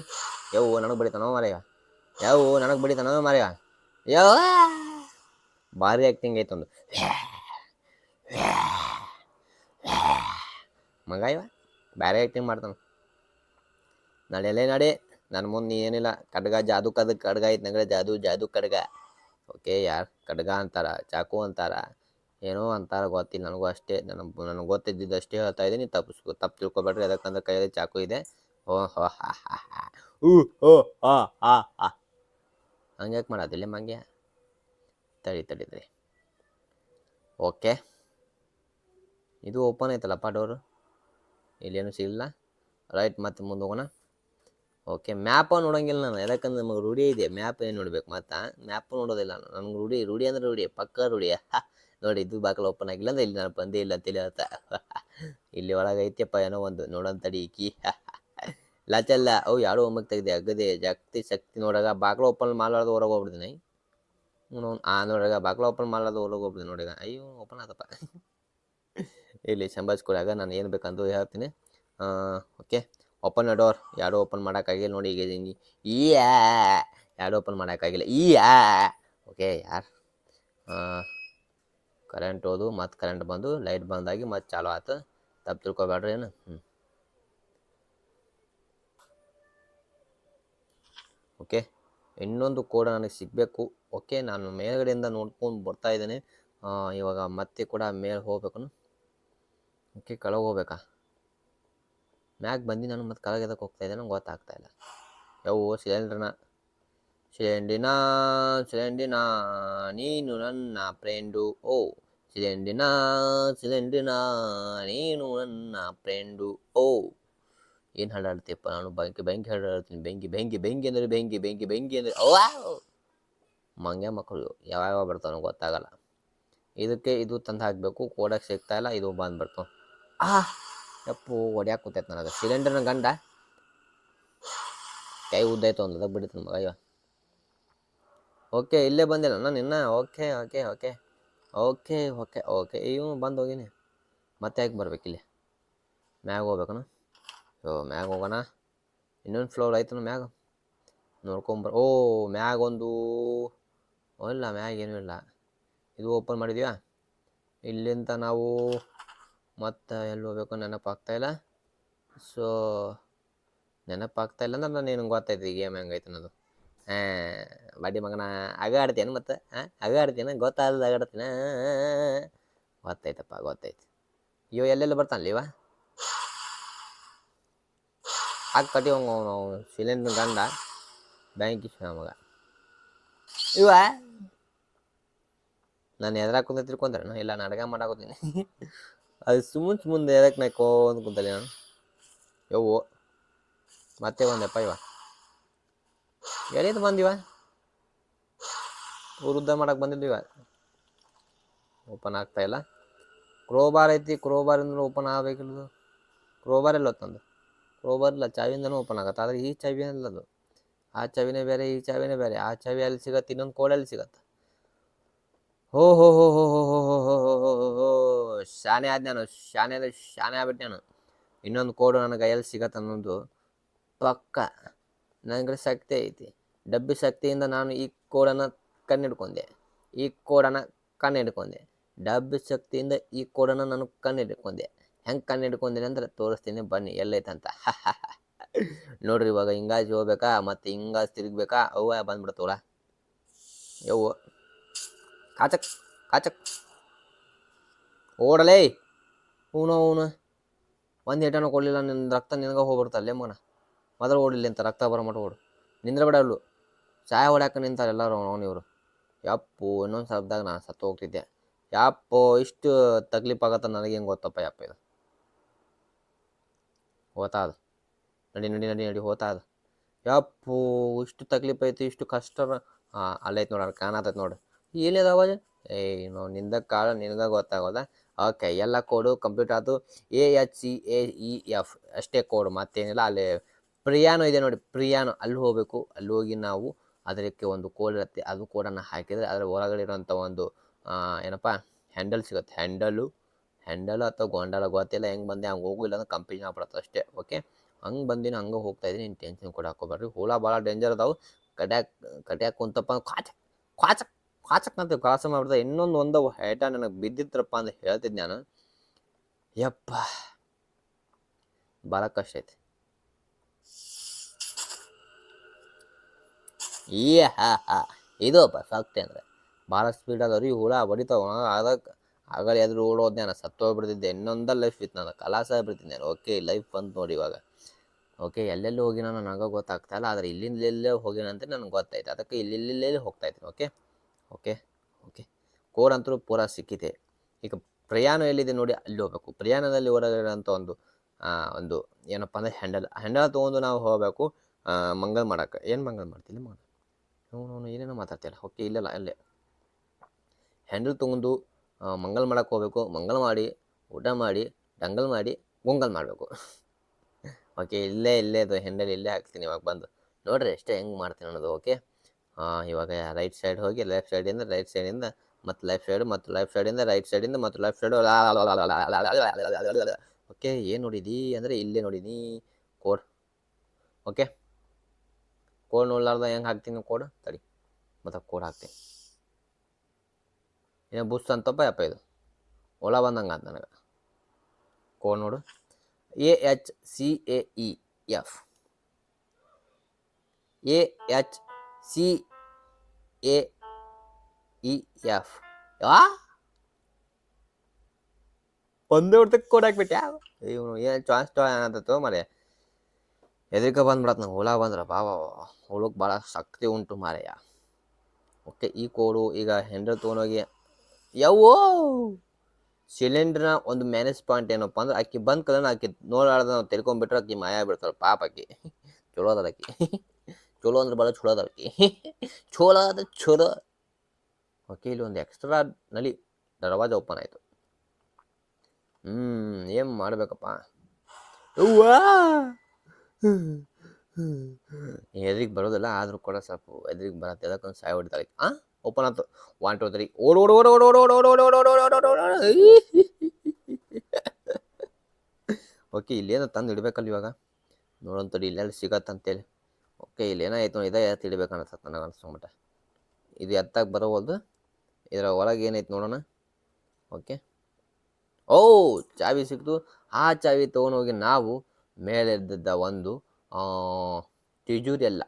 ಯಾವ ನನಗೆ ಬಡಿತಾನೋ ಮಾರಾಯ? ಯಾವ ನನಗೆ ಬಡಿತಾನೋ ಮಾರಾಯ? ಯಾವ ಭಾರಿ ಆ್ಯಕ್ಟಿಂಗ್ ಐತೊಂದು. ಮಗಾಯ್ವಾ ಬೇರೆ ಆ್ಯಕ್ಟಿಂಗ್ ಮಾಡ್ತಾನೆ. ನಡೆಯಲೇ ನಡೆ ನನ್ನ ಮುಂದೆ ಏನಿಲ್ಲ ಖಡ್ಗ ಜಾದು ಕದ ಖಡ್ಗ ಐತೆ ನಂಗಡೆ, ಜಾದು ಜಾದು ಖಡ್ಗ ಓಕೆ, ಯಾರು ಖಡ್ಗ ಅಂತಾರ, ಚಾಕು ಅಂತಾರ, ಏನೋ ಅಂತಾರ ಗೊತ್ತಿಲ್ಲ, ನನಗೂ ಅಷ್ಟೇ ನನಗೆ ನನಗೆ ಗೊತ್ತಿದ್ದಿದ್ದು ಅಷ್ಟೇ ಹೇಳ್ತಾ ಇದ್ದೀನಿ ತಪ್ಪಿಸ್ಕೊ ತಪ್ಪು ತಿಳ್ಕೊಬೇಡ್ರಿ, ಅದಕ್ಕಂದ್ರೆ ಕೈಯಲ್ಲಿ ಚಾಕು ಇದೆ. ಓ, ಹೋ, ಹಾ ಹಾ ಹಾ, ಹೂ. ಹೋ, ಹಾ ಹಾ ಹಾ ಹಂಗೆ ಯಾಕೆ ಮಾಡೋದಿಲ್ಲ ಮಂಗೆ ತಡಿ ತಡಿದ್ರಿ ತಡಿ. ಓಕೆ. ಇದು ಓಪನ್ ಐತಲ್ಲಪ್ಪ ಡೋರು? ಇಲ್ಲೇನು ಸಿಗಲಿಲ್ಲ. ರೈಟ್ ಮತ್ತೆ ಮುಂದೆ ಹೋಗೋಣ ಓಕೆ ಮ್ಯಾಪ ನೋಡೋಂಗಿಲ್ಲ ನಾನು. ಯಾಕಂದ್ರೆ ನಮಗೆ ರೂಢಿ ಇದೆ. ಮ್ಯಾಪ್ ಏನು ನೋಡ್ಬೇಕು ಮತ್ತೆ ಮ್ಯಾಪ್ ನೋಡೋದಿಲ್ಲ ನಾನು. ನನಗೆ ರೂಢಿ ರೂಢಿ ಅಂದ್ರೆ ರೂಢಿ, ಪಕ್ಕ ರೂಢಿ. ನೋಡಿ, ಇದು ಬಾಕಲು ಓಪನ್ ಆಗಿಲ್ಲ ಅಂದ್ರೆ ಇಲ್ಲಿ ನಾನು ಬಂದೇ ಇಲ್ಲ ಅಂತೇಳಿ ಹೇಳ್ತ [LAUGHS] ಇಲ್ಲಿ ಒಳಗೆ ಐತೆಪ್ಪ ಏನೋ ಒಂದು ನೋಡೋಣ ತಡಿ ಇಕ್ಕಿ [LAUGHS] ಲಚಲ್ಲ ಅವು ಯಾರು ಒಮ್ಮಕ್ಕೆ ತೆಗ್ದೆ, ಅಗದೆ ಜಾಸ್ತಿ ಶಕ್ತಿ ನೋಡಾಗ ಬಾಕ್ಲು ಓಪನ್ ಮಾಡಲಾರ್ದು ಹೊರಗೆ ಹೋಗ್ಬಿಡ್ತೀನಿ. ಅವ್ನು ಆ, ನೋಡಾಗ ಬಾಕ್ಲು ಓಪನ್ ಮಾಡಲಾರ್ದು ಹೊರಗೆ ಹೋಗ್ಬಿಡ್ತೀನಿ ನೋಡಿದ ಅಯ್ಯೋ ಓಪನ್ ಆತಪ್ಪ. [LAUGHS] ಇಲ್ಲಿ ಸಂಭಾಳಿಸ್ಕೊಳಾಗ ನಾನು ಏನು ಬೇಕಂದು ಹೇಳ್ತೀನಿ. ಓಕೆ ಓಪನ್ ಡೋರ್ ಯಾರು ಓಪನ್ ಮಾಡೋಕ್ಕಾಗಿಲ್ಲ ನೋಡಿ ಈಗ. ಈ ಯಾರು ಓಪನ್ ಮಾಡೋಕ್ಕಾಗಿಲ್ಲ. ಈ ಓಕೆ ಯಾರು? ಕರೆಂಟ್ ಹೋದು, ಮತ್ತು ಕರೆಂಟ್ ಬಂದು ಲೈಟ್ ಬಂದಾಗಿ ಮತ್ತು ಚಾಲು ಆಯ್ತು ತಪ್ಪು ತಿಳ್ಕೊಬೇಡ್ರಿ ಏನು? ಓಕೆ ಇನ್ನೊಂದು ಕೂಡ ನನಗೆ ಸಿಗಬೇಕು. ಓಕೆ ನಾನು ಮೇಲ್ಗಡೆಯಿಂದ ನೋಡ್ಕೊಂಡು ಬರ್ತಾ ಇದ್ದೇನೆ. ಇವಾಗ ಮತ್ತೆ ಕೂಡ ಮೇಲೆ ಹೋಗ್ಬೇಕು. ಓಕೆ ಕೆಳಗೆ ಹೋಗ್ಬೇಕಾ? ಮ್ಯಾಗ್ ಬಂದು ನಾನು ಮತ್ತೆ ಕೆಳಗೆ ಎದಕ್ಕೆ ಹೋಗ್ತಾ ಇದ್ದೆ ನಂಗೆ ಗೊತ್ತಾಗ್ತಾ ಇಲ್ಲ. ಯಾವ ಸಿಲಿಂಡ್ರನ. ಸಿಲಿಂಡಿನ ಸಿಲಿಂಡಿನ, ನೀನು ನನ್ನ ಫ್ರೆಂಡು. ಓ, ಸಿಲಿಂಡಿನ ಸಿಲಿಂಡಿನ, ನೀನು ನನ್ನ ಫ್ರೆಂಡು. ಓ, ಏನು ಹಾಡಾಡ್ತೀಯಪ್ಪ ನಾನು? ಬೆಂಕಿ ಬೆಂಕಿ ಹಾಡಾಡ್ತೀನಿ. ಬೆಂಕಿ ಬೆಂಕಿ ಬೆಂಕಿ ಅಂದರೆ ಬೆಂಕಿ ಬೆಂಕಿ ಬೆಂಕಿ ಅಂದರೆ ಓ ಮಂಗೆ ಮಕ್ಕಳು ಯಾವ್ಯಾವ ಬರ್ತಾವೆ ಗೊತ್ತಾಗಲ್ಲ. ಇದಕ್ಕೆ ಇದು ತಂದು ಹಾಕಬೇಕು ಕೋಡಕ್ಕೆ ಸಿಗ್ತಾಯಿಲ್ಲ ಇದು ಬಂದ್ಬಿಡ್ತು. ಆ ಯಪ್ಪು ಹೊಡ್ಯಾಕ ಕೂತೈತೆ ನನಗೆ ಸಿಲಿಂಡರ್ನ ಗಂಡ ಕೈ ಉದ್ದಾಯ್ತು ಅಂದದ ಬಿಡುತ್ತೆ ನಮಗೆ ಅಯ್ಯೋ ಓಕೆ ಇಲ್ಲೇ ಬಂದಿಲ್ಲ ನಾನು ಇನ್ನ okay okay okay okay okay okay ಇವ್ ಬಂದು ಹೋಗಿನಿ ಮತ್ತೆ ಯಾಕೆ ಬರ್ಬೇಕು ಇಲ್ಲಿ ಮ್ಯಾಗ ಹೋಗ್ಬೇಕನ ಓ ಮ್ಯಾಗ ಹೋಗೋಣ ಇನ್ನೊಂದು ಫ್ಲೋರ್ ಆಯ್ತು ಮ್ಯಾಗ ನೋಡ್ಕೊಂಬರ್ ಓ ಮ್ಯಾಗ ಒಂದು ಇಲ್ಲ ಮ್ಯಾಗ ಏನೂ ಇಲ್ಲ ಇದು ಓಪನ್ ಮಾಡಿದ್ಯಾ ಇಲ್ಲಿಂದ ನಾವು ಮತ್ತು ಎಲ್ಲಿ ಹೋಗ್ಬೇಕು ನೆನಪಾಗ್ತಾ ಇಲ್ಲ ಸೊ ನೆನಪಾಗ್ತಾ ಇಲ್ಲ ಅಂದ್ರೆ ನಾನು ಗೊತ್ತಾಯ್ತು ಗೊತ್ತೈತಿ ಗೇಮ್ ಹೆಂಗೈತೆ ಅನ್ನೋದು ಹಾಂ ಬಡ್ಡಿ ಮಗನ ಆಗ ಆಡ್ತೇನೆ ಮತ್ತು ಹಾಂ ಆಗ ಆಡ್ತೇನೆ ಗೊತ್ತಾಗದ ಆಗ ಆಡ್ತೀನಿ ಗೊತ್ತೈತಪ್ಪ ಗೊತ್ತೈತಿ ಇವ ಎಲ್ಲೆಲ್ಲ ಬರ್ತಾನಲ್ಲ ಇವ ಹಾಕಿ ಕಟ್ಟಿ ಅವನು ಅವನು ಸಿಲಿಂಡರ್ ಗಂಡ ಬ್ಯಾಂಕಿ ಮಗ ಇವ ನಾನು ಎದ್ರಾಗ ಕುಂತ ಇಲ್ಲ ನಾಟಕ ಮಾಡಾಕೋತೀನಿ ಅದು ಸುಮ್ಮನೆ ಸುಮ್ಮನೆ ಎದಕ್ಕೆ ನಾ ಅಂತ ಕುಂತಲ್ಲ ನಾನು? ಯವ್ವು. ಮತ್ತೆ ಬಂದಪ್ಪ ಇವ? ಎಲ್ಲಿಂದ ಬಂದಿವ? ಉದ್ದ ಮಾಡಕ್ಕೆ ಬಂದಿದ್ದು ಇವ? ಓಪನ್ ಆಗ್ತಾ ಇಲ್ಲ. ಕ್ರೋಬಾರ್ ಐತಿ ಕ್ರೋಬಾರಿಂದ ಓಪನ್ ಆಗಬೇಕಿಲ್ಲದು ಕ್ರೋಬಾರ್ ಎಲ್ಲ ಹೊತ್ತಂದು ಕ್ರೋಬಾರ್ ಇಲ್ಲ, ಚಾವಿಯಿಂದನೂ ಓಪನ್ ಆಗತ್ತೆ. ಆದರೆ ಈ ಚಾವಿ ಅಲ್ಲದು ಅದು. ಆ ಚಾವಿನೇ ಬೇರೆ, ಈ ಚಾವಿನೇ ಬೇರೆ. ಆ ಚಾವಿ ಅಲ್ಲಿ ಸಿಗತ್ತೆ, ಇನ್ನೊಂದು ಕೋಡಲ್ಲಿ ಸಿಗತ್ತೆ. ಹೋ ಹೋ ಹೋ ಹೋ ಹೋ ಹೋ ಶಾನೆ ಆದ ನಾನು, ಶಾನೆ ಅಂದ್ರೆ ಶಾನೆ ಆಗ್ಬಿಟ್ಟೆ ನಾನು. ಇನ್ನೊಂದು ಕೋಡು ನನ್ನ ಕೈಯಲ್ಲಿ ಸಿಗತ್ತೆ ಅನ್ನೋದು ಪಕ್ಕ. ನನಗೆ ಶಕ್ತಿ ಐತಿ. ಡಬ್ಬಿ ಶಕ್ತಿಯಿಂದ ನಾನು ಈ ಕೋಡನ್ನು ಕಣ್ಣಿಡ್ಕೊಂಡೆ. ಈ ಕೋಡನ್ನು ಕಣ್ಣಿಡ್ಕೊಂಡೆ. ಡಬ್ಬಿ ಶಕ್ತಿಯಿಂದ ಈ ಕೋಡನ್ನು ನಾನು ಕಣ್ಣಿಡ್ಕೊಂಡೆ. ಹೆಂಗೆ ಕಣ್ಣಿಡ್ಕೊಂಡೆ ಅಂದ್ರೆ ತೋರಿಸ್ತೀನಿ, ಬನ್ನಿ ಎಲ್ಲೈತಂತ ನೋಡ್ರಿ ಇವಾಗ ಹಿಂಗಾಜಿ ಹೋಗ್ಬೇಕಾ, ಮತ್ತು ಹಿಂಗಾಜ್ ತಿರುಗ್ಬೇಕಾ? ಅವ್ವ ಬಂದ್ಬಿಡ್ತವಳ ಯವ್ವ. ಕಾಚಕ್ ಕಾಚಕ್. ಓಡಲೇ. ಹೂನು, ಹೂನ. ಒಂದು ಏಟನೂ ಕೊಡಲಿಲ್ಲ ನಿನ್ನ ರಕ್ತ ನಿನಗೆ ಹೋಗ್ಬಿಡ್ತಲ್ಲೇ ಮಗನ. ಮೊದಲು ಓಡಿಲ್ಲ ಅಂತ, ರಕ್ತ ಬರೋ ಮಟ್ಟ ಓಡು. ನಿಂದ್ರಬೇಡ ಅಲ್ಲು. ಚಾಯ ಹೊಡ್ಯಾಕ ನಿಂತಾರೆ ಎಲ್ಲರೂ ಅವನಿವರು ಯಪ್ಪು, ಇನ್ನೊಂದು ಸಬ್ದಾಗ ನಾನು ಸತ್ತು ಹೋಗ್ತಿದ್ದೆ. ಯಪ್ಪೋ, ಇಷ್ಟು ತಗ್ಲಿಪ್ ನನಗೆ ಹೆಂಗೆ ಗೊತ್ತಪ್ಪ ಯಪ್ಪ ಇದು. ಹೋತಾ ಅದು ನಡಿ ನಡಿ ನಡಿ ನಡಿ ಹೋತಾ ಅದು ಯಪ್ಪು, ಇಷ್ಟು ತಕ್ಲೀಫ್ ಐತಿ, ಇಷ್ಟು ಕಷ್ಟ ಹಾಂ ಅಲ್ಲೈತೆ ನೋಡ ಕಾಣತೈತೆ ನೋಡು. ಏನಿದೆ ಅವಾಜ ಏಯ್ ನೋ ನಿಂದ ಕಾಳು ನಿನಗ ಗೊತ್ತಾಗೋದ. ಓಕೆ ಎಲ್ಲ ಕೋಡು ಕಂಪ್ಯೂಟರ್ ಅದು A H C A E F ಅಷ್ಟೇ ಕೋಡ್ ಮತ್ತೇನಿಲ್ಲ, ಅಲ್ಲಿ ಪ್ರಿಯಾನೋ ಇದೆ ನೋಡಿ ಪ್ರಿಯಾನೋ ಅಲ್ಲಿ ಹೋಗಬೇಕು, ಅಲ್ಲಿ ಹೋಗಿ ನಾವು ಅದಕ್ಕೆ ಒಂದು ಕೋಡ್ ಇರುತ್ತೆ, ಅದು ಕೋಡನ್ನು ಹಾಕಿದರೆ ಅದರ ಒಳಗಡೆ ಇರುವಂಥ ಒಂದು ಏನಪ್ಪ ಹ್ಯಾಂಡಲ್ ಸಿಗುತ್ತೆ. ಹ್ಯಾಂಡಲು ಹ್ಯಾಂಡಲ್ ಅಥವಾ ಗೊಂಡಲ ಗೊತ್ತಿಲ್ಲ, ಹೆಂಗೆ ಬಂದೆ, ಹಂಗೆ ಹೋಗು, ಇಲ್ಲಾಂದ್ರೆ ಕಂಪನಿ ಆಗ್ಬಿಡುತ್ತೆ ಅಷ್ಟೇ ಓಕೆ ಹಂಗೆ ಬಂದಿನ, ಹಂಗೆ ಹೋಗ್ತಾ ಇದ್ದೀನಿ, ನೀನು ಟೆನ್ಷನ್ ಕೂಡ ಹಾಕೋಬಾರ್ರಿ ಹುಳ ಭಾಳ ಡೇಂಜರ್ ಅದಾವೆ. ಕಟ್ಯಾಕ್ ಕಟ್ಯಾಕ್ ಕುಂತಪ್ಪ ಕ್ವಾಚ ಕ್ವಾಚ. ಅಂತ ಕ್ರಾಸ ಮಾಡ್ಬಿಡ್ದೆ ಇನ್ನೊಂದು ಒಂದು ಹೇಟ ನನಗೆ ಬಿದ್ದಿದ್ರಪ್ಪ ಅಂತ ಹೇಳ್ತಿದ್ದೆ ನಾನು. ಯಪ್ಪ. ಭಾಳ ಕಷ್ಟ ಐತಿ. ಈ ಹಾ ಹಾ ಇದು ಫಾಕ್ಟ್ ಅಂದರೆ ಭಾಳ ಸ್ಪೀಡ್ ಹುಳ ಹೊಡಿತಾವ. ಅದಕ್ಕೆ ಆಗಲೇ ಎದುರು ಓಡೋದ್ನೆ ನಾನು ಸತ್ತೋಗ್ಬಿಡ್ತಿದ್ದೆ ಇನ್ನೊಂದ ಲೈಫ್ ಇತ್ತು ನಾನು ಕಲಾಸ ಬಿಡ್ತಿದ್ದೆ ಓಕೆ ಲೈಫ್ ಬಂತು ನೋಡಿ ಇವಾಗ. ಓಕೆ ಎಲ್ಲೆಲ್ಲಿ ಹೋಗಿನ ನನಗೆ ಗೊತ್ತಾಗ್ತಾ ಇಲ್ಲ. ಆದರೆ ಇಲ್ಲಿಂದ ಹೋಗಿನ ಅಂತ ನನಗೆ ಗೊತ್ತಾಯ್ತು. ಅದಕ್ಕೆ ಇಲ್ಲಿಲ್ಲೇ ಹೋಗ್ತಾ ಇದ್ದೀನಿ. Okay okay? ಓಕೆ. ಕೋರ್ ಅಂತೂ ಪೂರ ಸಿಕ್ಕಿದೆ. ಈಗ ಪ್ರಯಾಣ ಎಲ್ಲಿದೆ ನೋಡಿ, ಅಲ್ಲಿ ಹೋಗಬೇಕು. ಪ್ರಯಾಣದಲ್ಲಿ ಹೊರಗಿರೋಂಥ ಒಂದು ಒಂದು ಏನಪ್ಪ ಅಂದರೆ ಹ್ಯಾಂಡಲ್ ಹ್ಯಾಂಡಲ್ ತೊಗೊಂಡು ನಾವು ಹೋಗಬೇಕು. ಮಂಗಲ್ ಮಾಡಕ್ಕೆ ಏನು ಮಂಗಲ್ ಮಾಡ್ತಿಲ್ಲ ಮಗ? ಅವನು ಏನೇನೋ ಮಾತಾಡ್ತಿಲ್ಲ ಓಕೆ, ಇಲ್ಲಲ್ಲ, ಅಲ್ಲೇ. ಹ್ಯಾಂಡಲ್ ತೊಗೊಂಡು ಮಂಗಲ್ ಮಾಡಕ್ಕೆ ಹೋಗಬೇಕು. ಮಂಗಲ್ ಮಾಡಿ, ಊಟ ಮಾಡಿ ಡಂಗಲ್ ಮಾಡಿ, ಗೊಂಗಲ್ ಮಾಡಬೇಕು. [LAUGHS] ಓಕೆ, ಇಲ್ಲೇ ಇಲ್ಲೇ ಅದು ಹೆಂಡಲ್ ಇಲ್ಲೇ ಹಾಕ್ತೀನಿ ಇವಾಗ ಬಂದು. ನೋಡ್ರಿ ಎಷ್ಟೇ ಹೆಂಗೆ ಮಾಡ್ತೀನಿ ಅನ್ನೋದು, ಓಕೆ? ಇವಾಗ ರೈಟ್ ಸೈಡ್ ಹೋಗಿ ಲೆಫ್ಟ್ ಸೈಡಿಂದ ರೈಟ್ ಸೈಡಿಂದ ಮತ್ತು ಲೆಫ್ಟ್ ಸೈಡ್ ಮತ್ತು ಲೆಫ್ಟ್ ಸೈಡಿಂದ ರೈಟ್ ಸೈಡಿಂದ ಮತ್ತು ಲೆಫ್ಟ್ ಸೈಡು ಓಕೆ ಏನು ನೋಡಿದಿ ಅಂದರೆ ಇಲ್ಲೇ ನೋಡಿದಿ ಕೋಡ್ ಓಕೆ ಕೋಡ್ ನೋಡ್ಲಾರ್ದ ಹೆಂಗೆ ಹಾಕ್ತೀನಿ ಕೋಡ್ ತಡಿ ಮತ್ತು ಕೋಡ್ ಹಾಕ್ತೀನಿ ಏನೋ ಬುಸ್ ಅಂತಪ್ಪ ಯಪ್ಪ ಇದು ಒಳ ಬಂದಂಗೆ ಅಂತ ನನಗೆ ಕೋಡ್ ನೋಡು A H C A E F A H C A E F ಯಾ? ಒಂದೇ ಹೊಡ್ತಕ್ಕೆ ಕೋಡ್ ಹಾಕ್ಬಿಟ್ಯಾ ಇವನು ಏನು ಚಾನ್ಸ್ ಅನ್ನತ್ತು ಏನಂತತ್ತು ಮರೆ ಎದ್ರಿಕ ಬಂದ್ಬಿಡತ್ತೆ ನಂಗೆ, ಹುಳ ಬಂದ್ರೆ ಬಾ ಬಾ ಹುಳಕ್ಕೆ ಭಾಳ ಶಕ್ತಿ ಉಂಟು ಮಾರಯ್ಯ ಓಕೆ ಈ ಕೋಡು ಈಗ ಹೆಂಡ್ರ್ ತೊಗೊಂಡೋಗಿ ಯಾವೋ ಸಿಲಿಂಡ್ರ್ನ ಒಂದು ಮ್ಯಾನೇಜ್ ಪಾಯಿಂಟ್ ಏನಪ್ಪ ಅಂದ್ರೆ ಆಕಿ ಬಂದ್ ಕಲನ ಆಕಿ ನೋಡಾಡ್ದ ನಾವು ತಿಳ್ಕೊಂಡ್ಬಿಟ್ರೆ ಆಕಿ ಮಾಯ ಬಿಡ್ತಾಳೆ ಪಾಪ ಆಕಿ ಚಲೋ ಅದ ಆಕಿ ಚಲೋ ಅಂದ್ರೆ ಭಾಳ ಚಲೋ ಅದಾವೆ ಚಲೋ ಅದ ಚಲೋ ಓಕೆ ಇಲ್ಲಿ ಒಂದು ಎಕ್ಸ್ಟ್ರಾ ನಲಿ ದರವಾಜ ಓಪನ್ ಆಯಿತು ಹ್ಮ್ ಏನು ಮಾಡಬೇಕಪ್ಪ ಎದ್ರಿಗೆ ಬರೋದಿಲ್ಲ ಆದ್ರೂ ಕೂಡ ಸ್ವಲ್ಪ ಎದ್ರಿಗೆ ಬರತ್ತೆ ಅದಕ್ಕೊಂದು ಸಾಯ ಹೊಡಿತಾಳೆ ಆ ಓಪನ್ ಆಯ್ತು ಒನ್ ಟು ತ್ರೀ ಓಡ್ ಓಡ್ ಓಡ್ ಓಡ್ ಓಡ್ ಓಡ್ ಓಡ್ ಓಡ್ ಓಡ್ ಓಡ್ ಓಡ್ ಓಡ್ ಓಕೆ ಇಲ್ಲೇನೋ ತಂದು ಇಡ್ಬೇಕಲ್ಲ ಇವಾಗ ನೋಡೋಂತಡಿ ಇಲ್ಲೆಲ್ಲ ಸಿಗತ್ತಂತೇಳಿ ಓಕೆ ಇಲ್ಲೇನಾಯ್ತು ಇದೇ ಇದೆ ಇಡ್ಬೇಕು ಅನ್ಸತ್ತೆ ನನಗೆ ಅನಿಸ್ಕೊಂಬಿಟ್ಟೆ ಇದು ಎತ್ತಾಗ ಬರೋವಲ್ದು, ಇದರ ಒಳಗೆ ಏನೈತೆ ನೋಡೋಣ. ಓಕೆ. ಓ, ಚಾವಿ ಸಿಕ್ತು. ಆ ಚಾವಿ ತೊಗೊಂಡೋಗಿ ನಾವು ಮೇಲೆದ್ದ ಒಂದು ತಿಜೋರಿ ಅಲ್ಲ,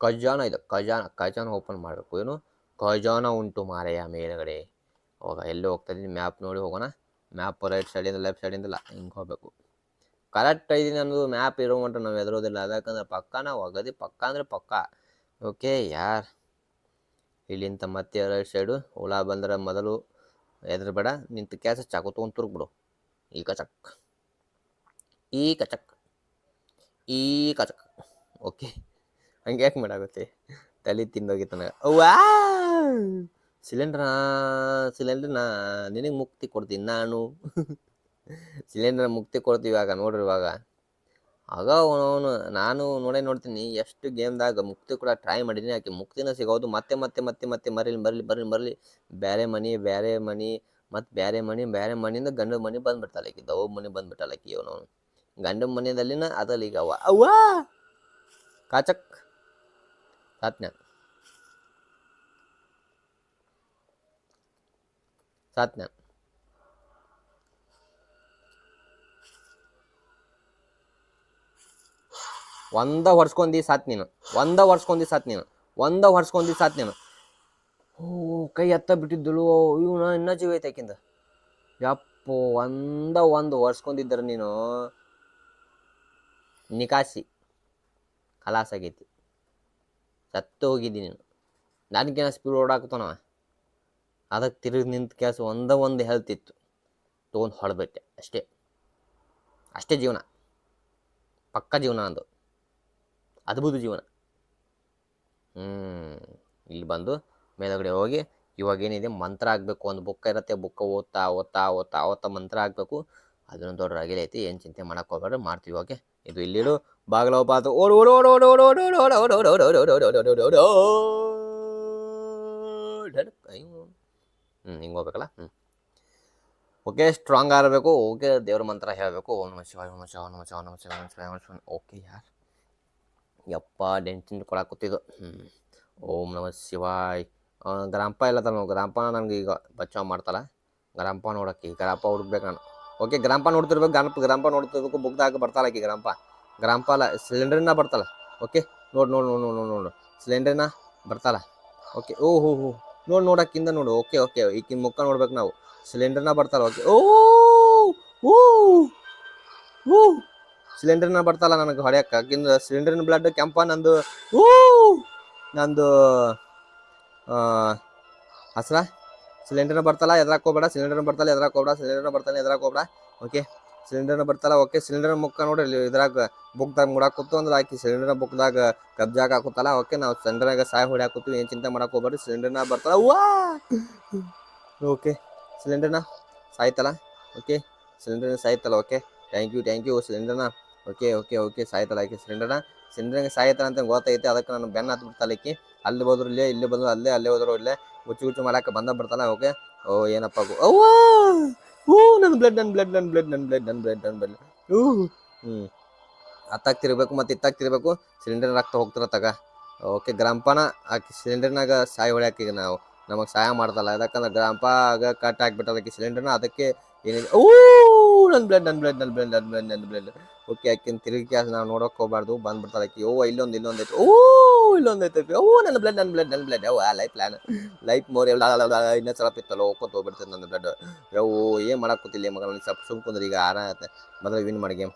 ಖಜಾನ ಇದು, ಖಜಾನ ಖಜಾನ ಓಪನ್ ಮಾಡಬೇಕು. ಏನು? ಖಜಾನ ಉಂಟು ಮಾರೆಯ ಮೇಲುಗಡೆ. ಅವಾಗ ಎಲ್ಲಿ ಹೋಗ್ತಾ ಇದ್ದೀನಿ ಮ್ಯಾಪ್ ನೋಡಿ ಹೋಗೋಣ. ಮ್ಯಾಪ್ ರೈಟ್ ಸೈಡಿಂದ ಲೆಫ್ಟ್ ಸೈಡಿಂದಲ್ಲ ಹಿಂಗೆ ಹೋಗ್ಬೇಕು. ಕರೆಕ್ಟ್ ಇದೀನಿ ಅನ್ನೋದು ಮ್ಯಾಪ್ ಇರೋ ಮಟ್ಟ ನಾವು ಎದುರೋದಿಲ್ಲ ಅದಕ್ಕಂದ್ರೆ ಪಕ್ಕ ನಾವು ಅಗದಿ ಪಕ್ಕ ಅಂದರೆ ಪಕ್ಕ. ಓಕೆ ಯಾರ್? ಇಲ್ಲಿಂತ ಮತ್ತೆ ರೈಟ್ ಸೈಡು ಹುಳ ಬಂದ್ರೆ ಮೊದಲು ಎದುರುಬೇಡ ನಿಂತು ಕ್ಯಾಸ ಚಾಕು ತೊಗೊಂಡು ಬಿಡು ಈ ಕಚಕ್. ಈ ಕಚಕ್. ಈ ಕಚಕ್. ಓಕೆ ಹಂಗೆ ಯಾಕೆ ಮಾಡಾಗುತ್ತೆ ತಲೆ ತಿಂದೋಗಿತ್ತು ನನಗೆ. ಅವ್ವಾ ಸಿಲಿಂಡ್ರ ನಾ. ನಿನಗೆ ಮುಕ್ತಿ ಕೊಡ್ತೀನಿ ನಾನು. [LAUGHS] ಸಿಲಿಂಡರ್ ಮುಕ್ತಿ ಕೊಡ್ತೀವಿ ಇವಾಗ ನೋಡ್ರಿ ಇವಾಗ. ಆಗ ಅವನು ನಾನು ನೋಡೇ ನೋಡ್ತೀನಿ, ಎಷ್ಟು ಗೇಮ್ದಾಗ ಮುಕ್ತಿ ಕೂಡ ಟ್ರೈ ಮಾಡಿದ್ದೀನಿ ಆಕೆ ಮುಕ್ತಿನ ಸಿಗೋದು ಮತ್ತೆ ಮತ್ತೆ ಮತ್ತೆ ಮತ್ತೆ ಮರಲಿ ಬರಲಿ ಬರಲಿ ಬರಲಿ ಬೇರೆ ಮನಿ ಬೇರೆ ಮನಿ, ಮತ್ತು ಬೇರೆ ಮನಿ ಬೇರೆ ಮನಿಯಿಂದ ಗಂಡು ಮನಿ ಬಂದ್ಬಿಡ್ತಾಳೆ ಆಕಿ ದವ್ ಮನಿ ಬಂದ್ಬಿಟ್ಟಾಳೆ ಆಕಿ ಅವನು ಗಂಡು ಮನೆಯಲ್ಲಿನ ಅದಲ್ಲಿ ಈಗ ಅವ ಅವ್ವಾ! ಕಾಚಕ್. ಸಾತ್ನ. ಸಾತ್ನ. ಒಂದ ಹೊಡ್ಸ್ಕೊಂಡಿ ಸಾತ್ ನೀನು. ಒಂದ ಹೊಡ್ಸ್ಕೊಂಡಿ ಸಾತ್ ನೀನು. ಒಂದ ಹೊಡ್ಸ್ಕೊಂಡಿ ಸಾತ್ ನೀನು. ಓ, ಕೈ ಎತ್ತ ಬಿಟ್ಟಿದ್ದಳು. ಇವನ ಇನ್ನ ಜೀವ ಐತೆ ಆಕಿಂದ. ಯಪ್ಪು, ಒಂದ ಒಂದು ಹೊಡ್ಸ್ಕೊಂಡಿದ್ದರ ನೀನು. ನಿಕಾಸಿ. ಆಗೈತಿ. ಸತ್ತು ಹೋಗಿದ್ದಿ ನೀನು. ನನಗೇನ ಸ್ಪೀಡ್ ಓಡಾಕ್ತಾನವ ಅದಕ್ಕೆ ತಿರುಗಿ ನಿಂತ ಕೆಲಸ ಒಂದ ಒಂದು ಹೆಲ್ತ್ ಇತ್ತು. ತೊಗೊಂಡು ಹೊಡೆದ್ಬಿಟ್ಟೆ. ಅಷ್ಟೇ. ಅಷ್ಟೇ ಜೀವನ. ಪಕ್ಕ ಜೀವನ ಅಂದು. ಅದ್ಭುತ ಜೀವನ ಹ್ಞೂ ಇಲ್ಲಿ ಬಂದು ಮೇಲುಗಡೆ ಹೋಗಿ ಇವಾಗ ಏನಿದೆ ಮಂತ್ರ ಆಗಬೇಕು ಒಂದು ಬುಕ್ ಇರುತ್ತೆ ಬುಕ್ ಓದ್ತಾ ಓದ್ತಾ ಓದ್ತಾ ಓದ್ತಾ ಮಂತ್ರ ಆಗಬೇಕು ಅದನ್ನು ದೊಡ್ಡ ರಗಿಲೆ ಐತಿ ಏನು ಚಿಂತೆ ಮಾಡಕ್ಕೆ ಹೋಗ್ಬೇಡ್ರಿ ಮಾಡ್ತೀವಿ ಓಕೆ ಇದು ಇಲ್ಲಿಡು ಬಾಗಿಲ ಬಾತು ಓಡು ಓಡು ಓಡು ಓಡು ಓಡು ಓಡು ಓಡು ಓಡು ಓಡು ಓಡು ಓಡು ಓಡು ಓಡು ಓಡು ಓಡು ಹ್ಞೂ ಹಿಂಗೆ ಹೋಗ್ಬೇಕಲ್ಲ ಹ್ಞೂ ಓಕೆ ಸ್ಟ್ರಾಂಗ್ ಆಗಿರಬೇಕು ಓಕೆ ದೇವ್ರ ಮಂತ್ರ ಹೇಳಬೇಕು ಓಂ ನಮ ಶಿವಾಯ ಓಂ ನಮ ಶಿವಾಯ ಓಂ ನಮ ಶಿವಾಯ ಓಂ ನಮ ಶಿವಾಯ ಓಂ ಓಕೆ ಯಾರು ಯಪ್ಪ ಡೆಂಚಿನ ಕೊಡಕ್ಕೆ ಕೂತಿದ್ದು ಹ್ಞೂ ಓಂ ನಮ ಶಿವಾಯ್ ಗ್ರಾಮಪ್ಪ ಇಲ್ಲ ನಾವು ಗ್ರಾಮಪ್ಪ ನನಗೆ ಈಗ ಬಚ್ಚಾವ್ ಮಾಡ್ತಾರ ಗ್ರಾಂಪ ನೋಡಕ್ಕೆ ಗ್ರಾಮಪ್ಪ ಹುಡುಕ್ಬೇಕು ನಾನು ಓಕೆ ಗ್ರಾಮಪ್ಪ ನೋಡ್ತಿರ್ಬೇಕು ಗಣಪ ಗ್ರಾಮಪ್ಪ ನೋಡ್ತಿರ್ಬೇಕು ಬುಕ್ದಾಗ ಬರ್ತಾಳ ಆಕೆ ಗ್ರಾಮಪ್ಪ ಗ್ರಾಮಪ್ಪ ಅಲ್ಲ ಸಿಲಿಂಡರ್ನ ಬರ್ತಾಳ ಓಕೆ ನೋಡಿ ನೋಡಿ ನೋಡಿ ನೋಡಿ ನೋಡು ನೋಡು ಸಿಲಿಂಡರ್ನ ಬರ್ತಾಳ ಓಕೆ ಓ ಹೋ ಹೋ ನೋಡಿ ನೋಡಕ್ಕಿಂದ ನೋಡು ಓಕೆ ಓಕೆ ಈಕಿನ ಮುಖ ನೋಡ್ಬೇಕು ನಾವು ಸಿಲಿಂಡರ್ನ ಬರ್ತಾಳ ಓಕೆ ಓ ಓ ಓ ಸಿಲಿಂಡರ್ನ ಬರ್ತಲ್ಲ ನನಗೆ ಹೊಡೆಯಕ್ಕೆ ಆಕಿಂದ ಸಿಲಿಂಡರ್ನ ಬ್ಲಡ್ ಕೆಂಪ, ನಂದು ಓ ನಂದು ಹಸ್ರ. ಸಿಲಿಂಡರ್ನ ಬರ್ತಲ್ಲ ಎದ್ರಾಕೋಬೇಡ ಸಿಲಿಂಡರ್ನ ಬರ್ತಲ್ಲ ಎದ್ರಾಕೋಬೇಡ ಸಿಲಿಂಡರ್ನ ಬರ್ತಾನೆ ಎದ್ರಾಕೋಬೇಡ ಓಕೆ, ಸಿಲಿಂಡರ್ನ ಬರ್ತಲ್ಲ, ಓಕೆ. ಸಿಲಿಂಡರ್ ಮುಖ ನೋಡ್ರಿ ಇದ್ರಾಗ ಬುಕ್ದಾಗ ಮುಡಾಕೂತು ಅಂದ್ರೆ ಆಕಿ ಸಿಲಿಂಡರ್ ಬುಕ್ದಾಗ ಕಬ್ಜಾಗ ಹಾಕುತ್ತಲ್ಲ, ಓಕೆ. ನಾವು ಸಿಲಿಂಡರ್ನಾಗ ಸಾಯ ಹೊಡ್ಯಾಕ್ ಕೂತೀವಿ, ಏನು ಚಿಂತೆ ಮಾಡಕ್ ಹೋಗ್ಬೇಡ್ರಿ. ಸಿಲಿಂಡರ್ನ ಬರ್ತಲ್ಲ ವಾ ಓಕೆ, ಸಿಲಿಂಡರ್ನ ಸಾಯ್ತಲ್ಲ, ಓಕೆ. ಸಿಲಿಂಡರ್ನ ಸಾಯ್ತಲ್ಲ, okay. Thank you thank you. ಸಿಲಿಂಡರ್ನ ಓಕೆ ಓಕೆ ಓಕೆ, ಸಾಯ್ತಲ್ಲ ಆಕೆ ಸಿಲಿಂಡರ್ನ. ಸಿಲಿಂಡರ್ಗೆ ಸಾಯ್ತಾಳ ಅಂತ ಗೊತ್ತೈತೆ, ಅದಕ್ಕೆ ನಾನು ಬೆನ್ನ ಹತ್ತು ಬಿಡ್ತಾಳೆ ಆಕಿ. ಅಲ್ಲಿ ಹೋದ್ರು ಇಲ್ಲೇ, ಇಲ್ಲಿ ಬಂದ್ರು ಅಲ್ಲೇ ಅಲ್ಲೇ ಹೋದ್ರು ಇಲ್ಲೇ. ಗುಚ್ಚು ಗುಚ್ಚು ಮಾಡಕ್ಕೆ ಬಂದ ಬಿಡ್ತಾಳ ಓಕೆ. ಓ, ಏನಪ್ಪ ಓಹ್ ಓ ನನ್ನ ಬ್ಲಡ್ ನನ್ನ ಬ್ಲಡ್ ನನ್ನ ಬ್ಲಡ್ ನನ್ನ ಬ್ಲಡ್ ನನ್ನ ಬ್ಲಡ್ ನನ್ನ ಬ್ಲಡ್ ಹೂ ಹ್ಞೂ ಅತ್ತಾಗ ತಿರ್ಬೇಕು ಮತ್ತು ಇತ್ತಾಗ ತಿರ್ಬೇಕು ಸಿಲಿಂಡರ್ ರಕ್ತ ಹೋಗ್ತಿರ ತಗ. ಓಕೆ ಗ್ರಾಮಪನ ಆಕೆ ಸಿಲಿಂಡರ್ನಾಗ ಸಾಯಿ ಹೊಡ್ಯಾಕ ಈಗ ನಾವು. ನಮಗೆ ಸಹಾಯ ಮಾಡ್ತಲ್ಲ ಯಾಕಂದ್ರೆ ಆಗ ಕಟ್ ಹಾಕ್ಬಿಟ್ಟದ ಆಕಿ ಸಿಲಿಂಡರ್ನ, ಅದಕ್ಕೆ ಏನಿದೆ ಓ ನನ್ನ ಬ್ಲಡ್ ನನ್ನ ಬ್ಲಡ್ ನನ್ನ ಬ್ಲಡ್ ನನ್ನ ಬ್ಲಡ್ ನನ್ನ ಬ್ಲಡ್ ಓಕೆ ಆಕಿನ ತಿರುಗಿ ನಾವು ನೋಡೋಕೆ ಹೋಗ್ಬಾರ್ದು? ಬಂದ್ಬಿಡ್ತಾಳೆ ಆಕಿ. ಓ ಇಲ್ಲೊಂದು ಇಲ್ಲೊಂದು ಐತೆ ಓ ಇಲ್ಲೊಂದು ಐತೆ ಓ ನನ್ನ ಬ್ಲಡ್ ನನ್ನ ಬ್ಲಡ್ ನನ್ನ ಬ್ಲಡ್ ಯಾವ ಲೈಫ್ ಪ್ಲಾನ್ ಲೈಫ್ ಮೋರ್ ಇನ್ನೊಂದು ಸ್ವಲ್ಪ ಇತ್ತಲ್ಲ ಹೋಗ್ಕೊತ ಹೋಗ್ಬಿಡ್ತದೆ ನನ್ನ ಬ್ಲಡ್ ಯಾವ ಏನು ಮಾಡಕ್ಕೆ ಕೂತಿಲ್ಲ ಮಗ ನನಗೆ ಸ್ವಲ್ಪ ಸುಮ್ ಕುಂದ್ರೆ ಈಗ ಆರಾಮ ಆಗುತ್ತೆ ಮೊದಲು ವಿನ್ ಮಾಡಿ ಗೇಮ್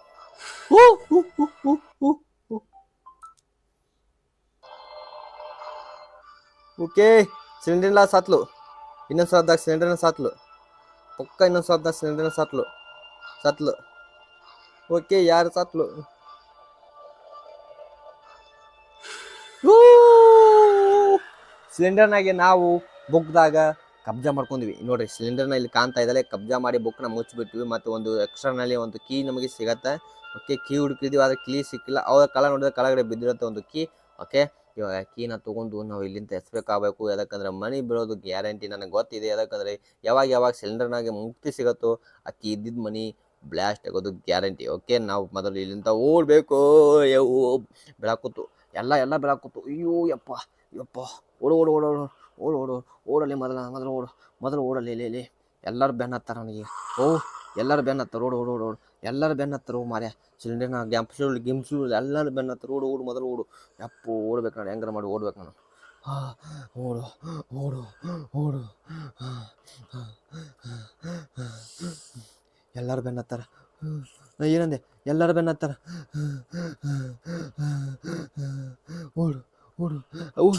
ಓಕೆ ಸಿಲಿಂಡರ್ನ ಸಾತ್ಲು. ಇನ್ನೊಂದು ಸಾವಿರದಾಗ ಸಿಲಿಂಡರ್ನ ಸಾತ್ಲು. ಪಕ್ಕ ಇನ್ನೊಂದು ಸಾವಿರದಾಗ ಸಿಲಿಂಡರ್ನ ಸಾತ್ಲು. ಸತ್ಲು. ಓಕೆ ಯಾರು ಸತ್ಲು? ಸಿಲಿಂಡರ್ನಾಗೆ ನಾವು ಬುಕ್ದಾಗ ಕಬ್ಜಾ ಮಾಡ್ಕೊಂಡ್ವಿ. ನೋಡ್ರಿ ಸಿಲಿಂಡರ್ನ ಇಲ್ಲಿ ಕಾಣ್ತಾ ಇದ್ದಾಲೆ ಕಬ್ಜಾ ಮಾಡಿ ಬುಕ್ನ ಮುಚ್ಚಿಬಿಟ್ವಿ ಮತ್ತು ಒಂದು ಎಕ್ಸ್ಟ್ರಾನಲ್ಲಿ ಒಂದು ಕೀ ನಮಗೆ ಸಿಗತ್ತೆ. ಓಕೆ ಕೀ ಹುಡುಕಿದ್ವಿ ಆದರೆ ಕೀ ಸಿಕ್ಕಿಲ್ಲ. ಅವಾಗ ಕಳ ನೋಡಿದ್ರೆ ಕೆಳಗಡೆ ಬಿದ್ದಿರುತ್ತೆ ಒಂದು ಕೀ ಓಕೆ ಇವಾಗ ಕೀನ ತೊಗೊಂಡು ನಾವು ಇಲ್ಲಿಂದ ಎಸ್ಬೇಕಾಗಬೇಕು ಯಾಕಂದ್ರೆ ಮನಿ ಬೀಳೋದು ಗ್ಯಾರಂಟಿ ನನಗೆ ಗೊತ್ತಿದೆ. ಯಾಕಂದ್ರೆ ಯಾವಾಗ ಯಾವಾಗ ಸಿಲಿಂಡರ್ನಾಗೆ ಮುಕ್ತಿ ಸಿಗತ್ತೋ ಆ ಕೀ ಇದ್ದಿದ್ದ ಮನಿ ಬ್ಲಾಸ್ಟ್ ಆಗೋದು ಗ್ಯಾರಂಟಿ ಓಕೆ ನಾವು ಮೊದಲು ಇಲ್ಲಿಂದ ಓಡಬೇಕು. ಯೋ ಬೆಳಕುತ್ತು. ಎಲ್ಲ ಎಲ್ಲ ಬೆಳಕುತ್ತು. ಅಯ್ಯೋ, ಯಪ್ಪ ಯಪ್ಪ. ಓಡು ಓಡು, ಓಡೋ, ಓಡು. ಓಡು ಓಡು. ಓಡಲಿ ಮೊದಲ, ಮೊದಲು ಓಡು. ಮೊದಲು ಓಡಲಿ ಇಲ್ಲಿ ಎಲ್ಲರೂ ಬೆನ್ನ ಹತ್ತಾರ ನನಗೆ. ಓ, ಎಲ್ಲರೂ ಬೆನ್ನ ಹತ್ತಾರ. ಓಡು ಓಡು ಓಡು ಎಲ್ಲರೂ ಬೆನ್ನ ಹತ್ತಾರ ಮಾರ್ಯ ಸಿಲಿಂಡರ್ನ ಗ್ಯಾಂಪ್ಸು ಗಿಮ್ಸು ಎಲ್ಲರೂ ಬೆನ್ನ ಓಡು ಓಡು, ಮೊದಲು ಓಡು. ಯಪ್ಪು, ಓಡ್ಬೇಕು ನಾನು. ಹೆಂಗಾರ ಮಾಡಿ ಓಡ್ಬೇಕು ನಾನು. ಓಡು ಓಡು ಓಡು. ಎಲ್ಲರೂ ಬೆನ್ನತ್ತಾರ. ಏನಂದೆ? ಎಲ್ಲರೂ ಬೆನ್ನತ್ತಾರ. ಓಡು ಓಡು. ಅವು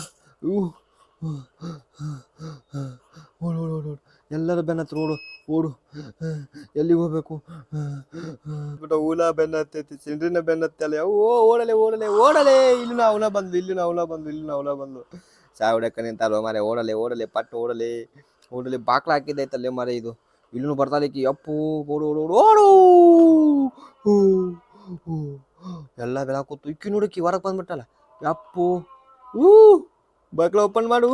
ಓಡು ಓಡು ಓಡು ಎಲ್ಲರೂ ಬೆನ್ನ ಹತ್ರ ಓಡು ಓಡು. ಎಲ್ಲಿಗೆ ಹೋಗ್ಬೇಕು? ಊಲ ಹುಲ ಬೆನ್ನ ಹತ್ತೈತಿ ಸಿಲಿಂಡ್ರಿನ ಬೆನ್ನ ಹತ್ತಲ್ಲ ಅವು ಓ, ಓಡಲೆ ಓಡಲೆ ಓಡಲೆ. ಇಲ್ಲಿನ ಅವನ ಬಂದು ಇಲ್ಲಿನ ಅವನ ಬಂದು ಇಲ್ಲಿನ ಅವನ ಬಂದು ಸಾವಿಡಕ್ಕ ನಿಂತಾರೋ ಮಾರೆ ಓಡಲೆ ಓಡಲೆ, ಪಟ್ಟು ಓಡಲೆ. ಓಡಲೆ ಬಾಕ್ಲ ಹಾಕಿದ್ದೈತಲ್ಲೇ ಮಾರೆ ಇದು. ಇಲ್ಲೂ ಬರ್ತಾಲಿಕ್ಕಿ ಅಪ್ಪು ಓಡು ಓಡು ಓಡು ಎಲ್ಲ ಬೆಳಕೂತು ಇಕ್ಕಿ ನೋಡಕ್ಕಿ ಹೊರಗೆ ಬಂದ್ಬಿಟ್ಟಲ್ಲ. ಅಪ್ಪು, ಹೂ. ಬಕ್ಲ ಓಪನ್ ಮಾಡು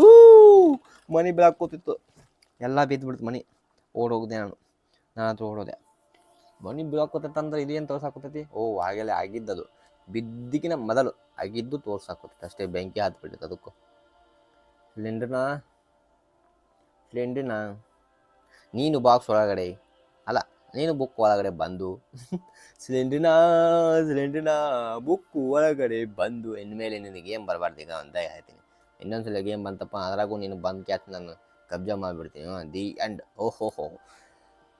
ಮನೆ ಬೆಳಕು ಕೂತಿತ್ತು. ಎಲ್ಲ ಬಿದ್ದು ಮನೆ. ಓಡೋಗ್ದೆ ನಾನು. ನಾನು ಹತ್ರ ಓಡೋದೆ. ಮನಿ ಅಂದ್ರೆ ಇದೇನು ತೋರ್ಸಾಕೊತೈತಿ ಓ, ಹಾಗೆಲ್ಲ ಆಗಿದ್ದದು. ಬಿದ್ದಿಗಿನ ಮೊದಲು ಆಗಿದ್ದು ತೋರ್ಸಾಕೋತೈತೆ ಅಷ್ಟೇ ಬೆಂಕಿ ಹತ್ಬಿಟ್ಟಿತ್ತು ಅದಕ್ಕೂ. ಸಿಲಿಂಡರ್ನ ಸಿಲಿಂಡರ್ನ ನೀನು ಬಾಕ್ಸ್ ಒಳಗಡೆ, ಅಲ್ಲ, ನೀನು ಬುಕ್ ಒಳಗಡೆ ಬಂದು, ಸಿಲಿಂಡ್ರಿನ ಸಿಲಿಂಡ್ರಿನ ಬುಕ್ ಒಳಗಡೆ ಬಂದು, ಇನ್ಮೇಲೆ ನಿನಗೆ ಗೇಮ್ ಬರಬಾರ್ದೀಗ ಅಂತ ಹೇಳ್ತೀನಿ. ಇನ್ನೊಂದ್ಸಲ ಗೇಮ್ ಬಂತಪ್ಪ, ಅದ್ರಾಗೂ ನೀನು ಬಂದು ಕ್ಯಾಚ್ ನಾನು ಕಬ್ಜಾ ಮಾಡಿಬಿಡ್ತೀನಿ ದಿ ಎಂಡ್ ಓಹೋ ಹೋ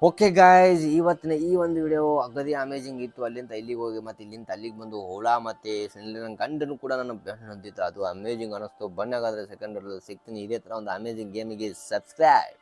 ಓಕೆ ಗಾಯ್ಸ್ ಇವತ್ತಿನ ಈ ಒಂದು ವಿಡಿಯೋ ಅಗದಿ ಅಮೇಜಿಂಗ್ ಇತ್ತು. ಅಲ್ಲಿಂದ ಇಲ್ಲಿಗೆ ಹೋಗಿ ಮತ್ತು ಇಲ್ಲಿಂದ ಅಲ್ಲಿಗೆ ಬಂದು ಹೋಳ ಮತ್ತು ನನ್ನ ಗಂಡನು ಕೂಡ ನನ್ನ ಬೆಂಡಿತ್ತು ಅದು ಅಮೇಜಿಂಗ್ ಅನ್ನಿಸ್ತು ಬಣ್ಣಗಾದ್ರೆ ಸೆಕೆಂಡ್ ಸಿಗ್ತೀನಿ. ಇದೇ ಥರ ಒಂದು ಅಮೇಜಿಂಗ್ ಗೇಮಿಗೆ ಸಬ್ಸ್ಕ್ರೈಬ್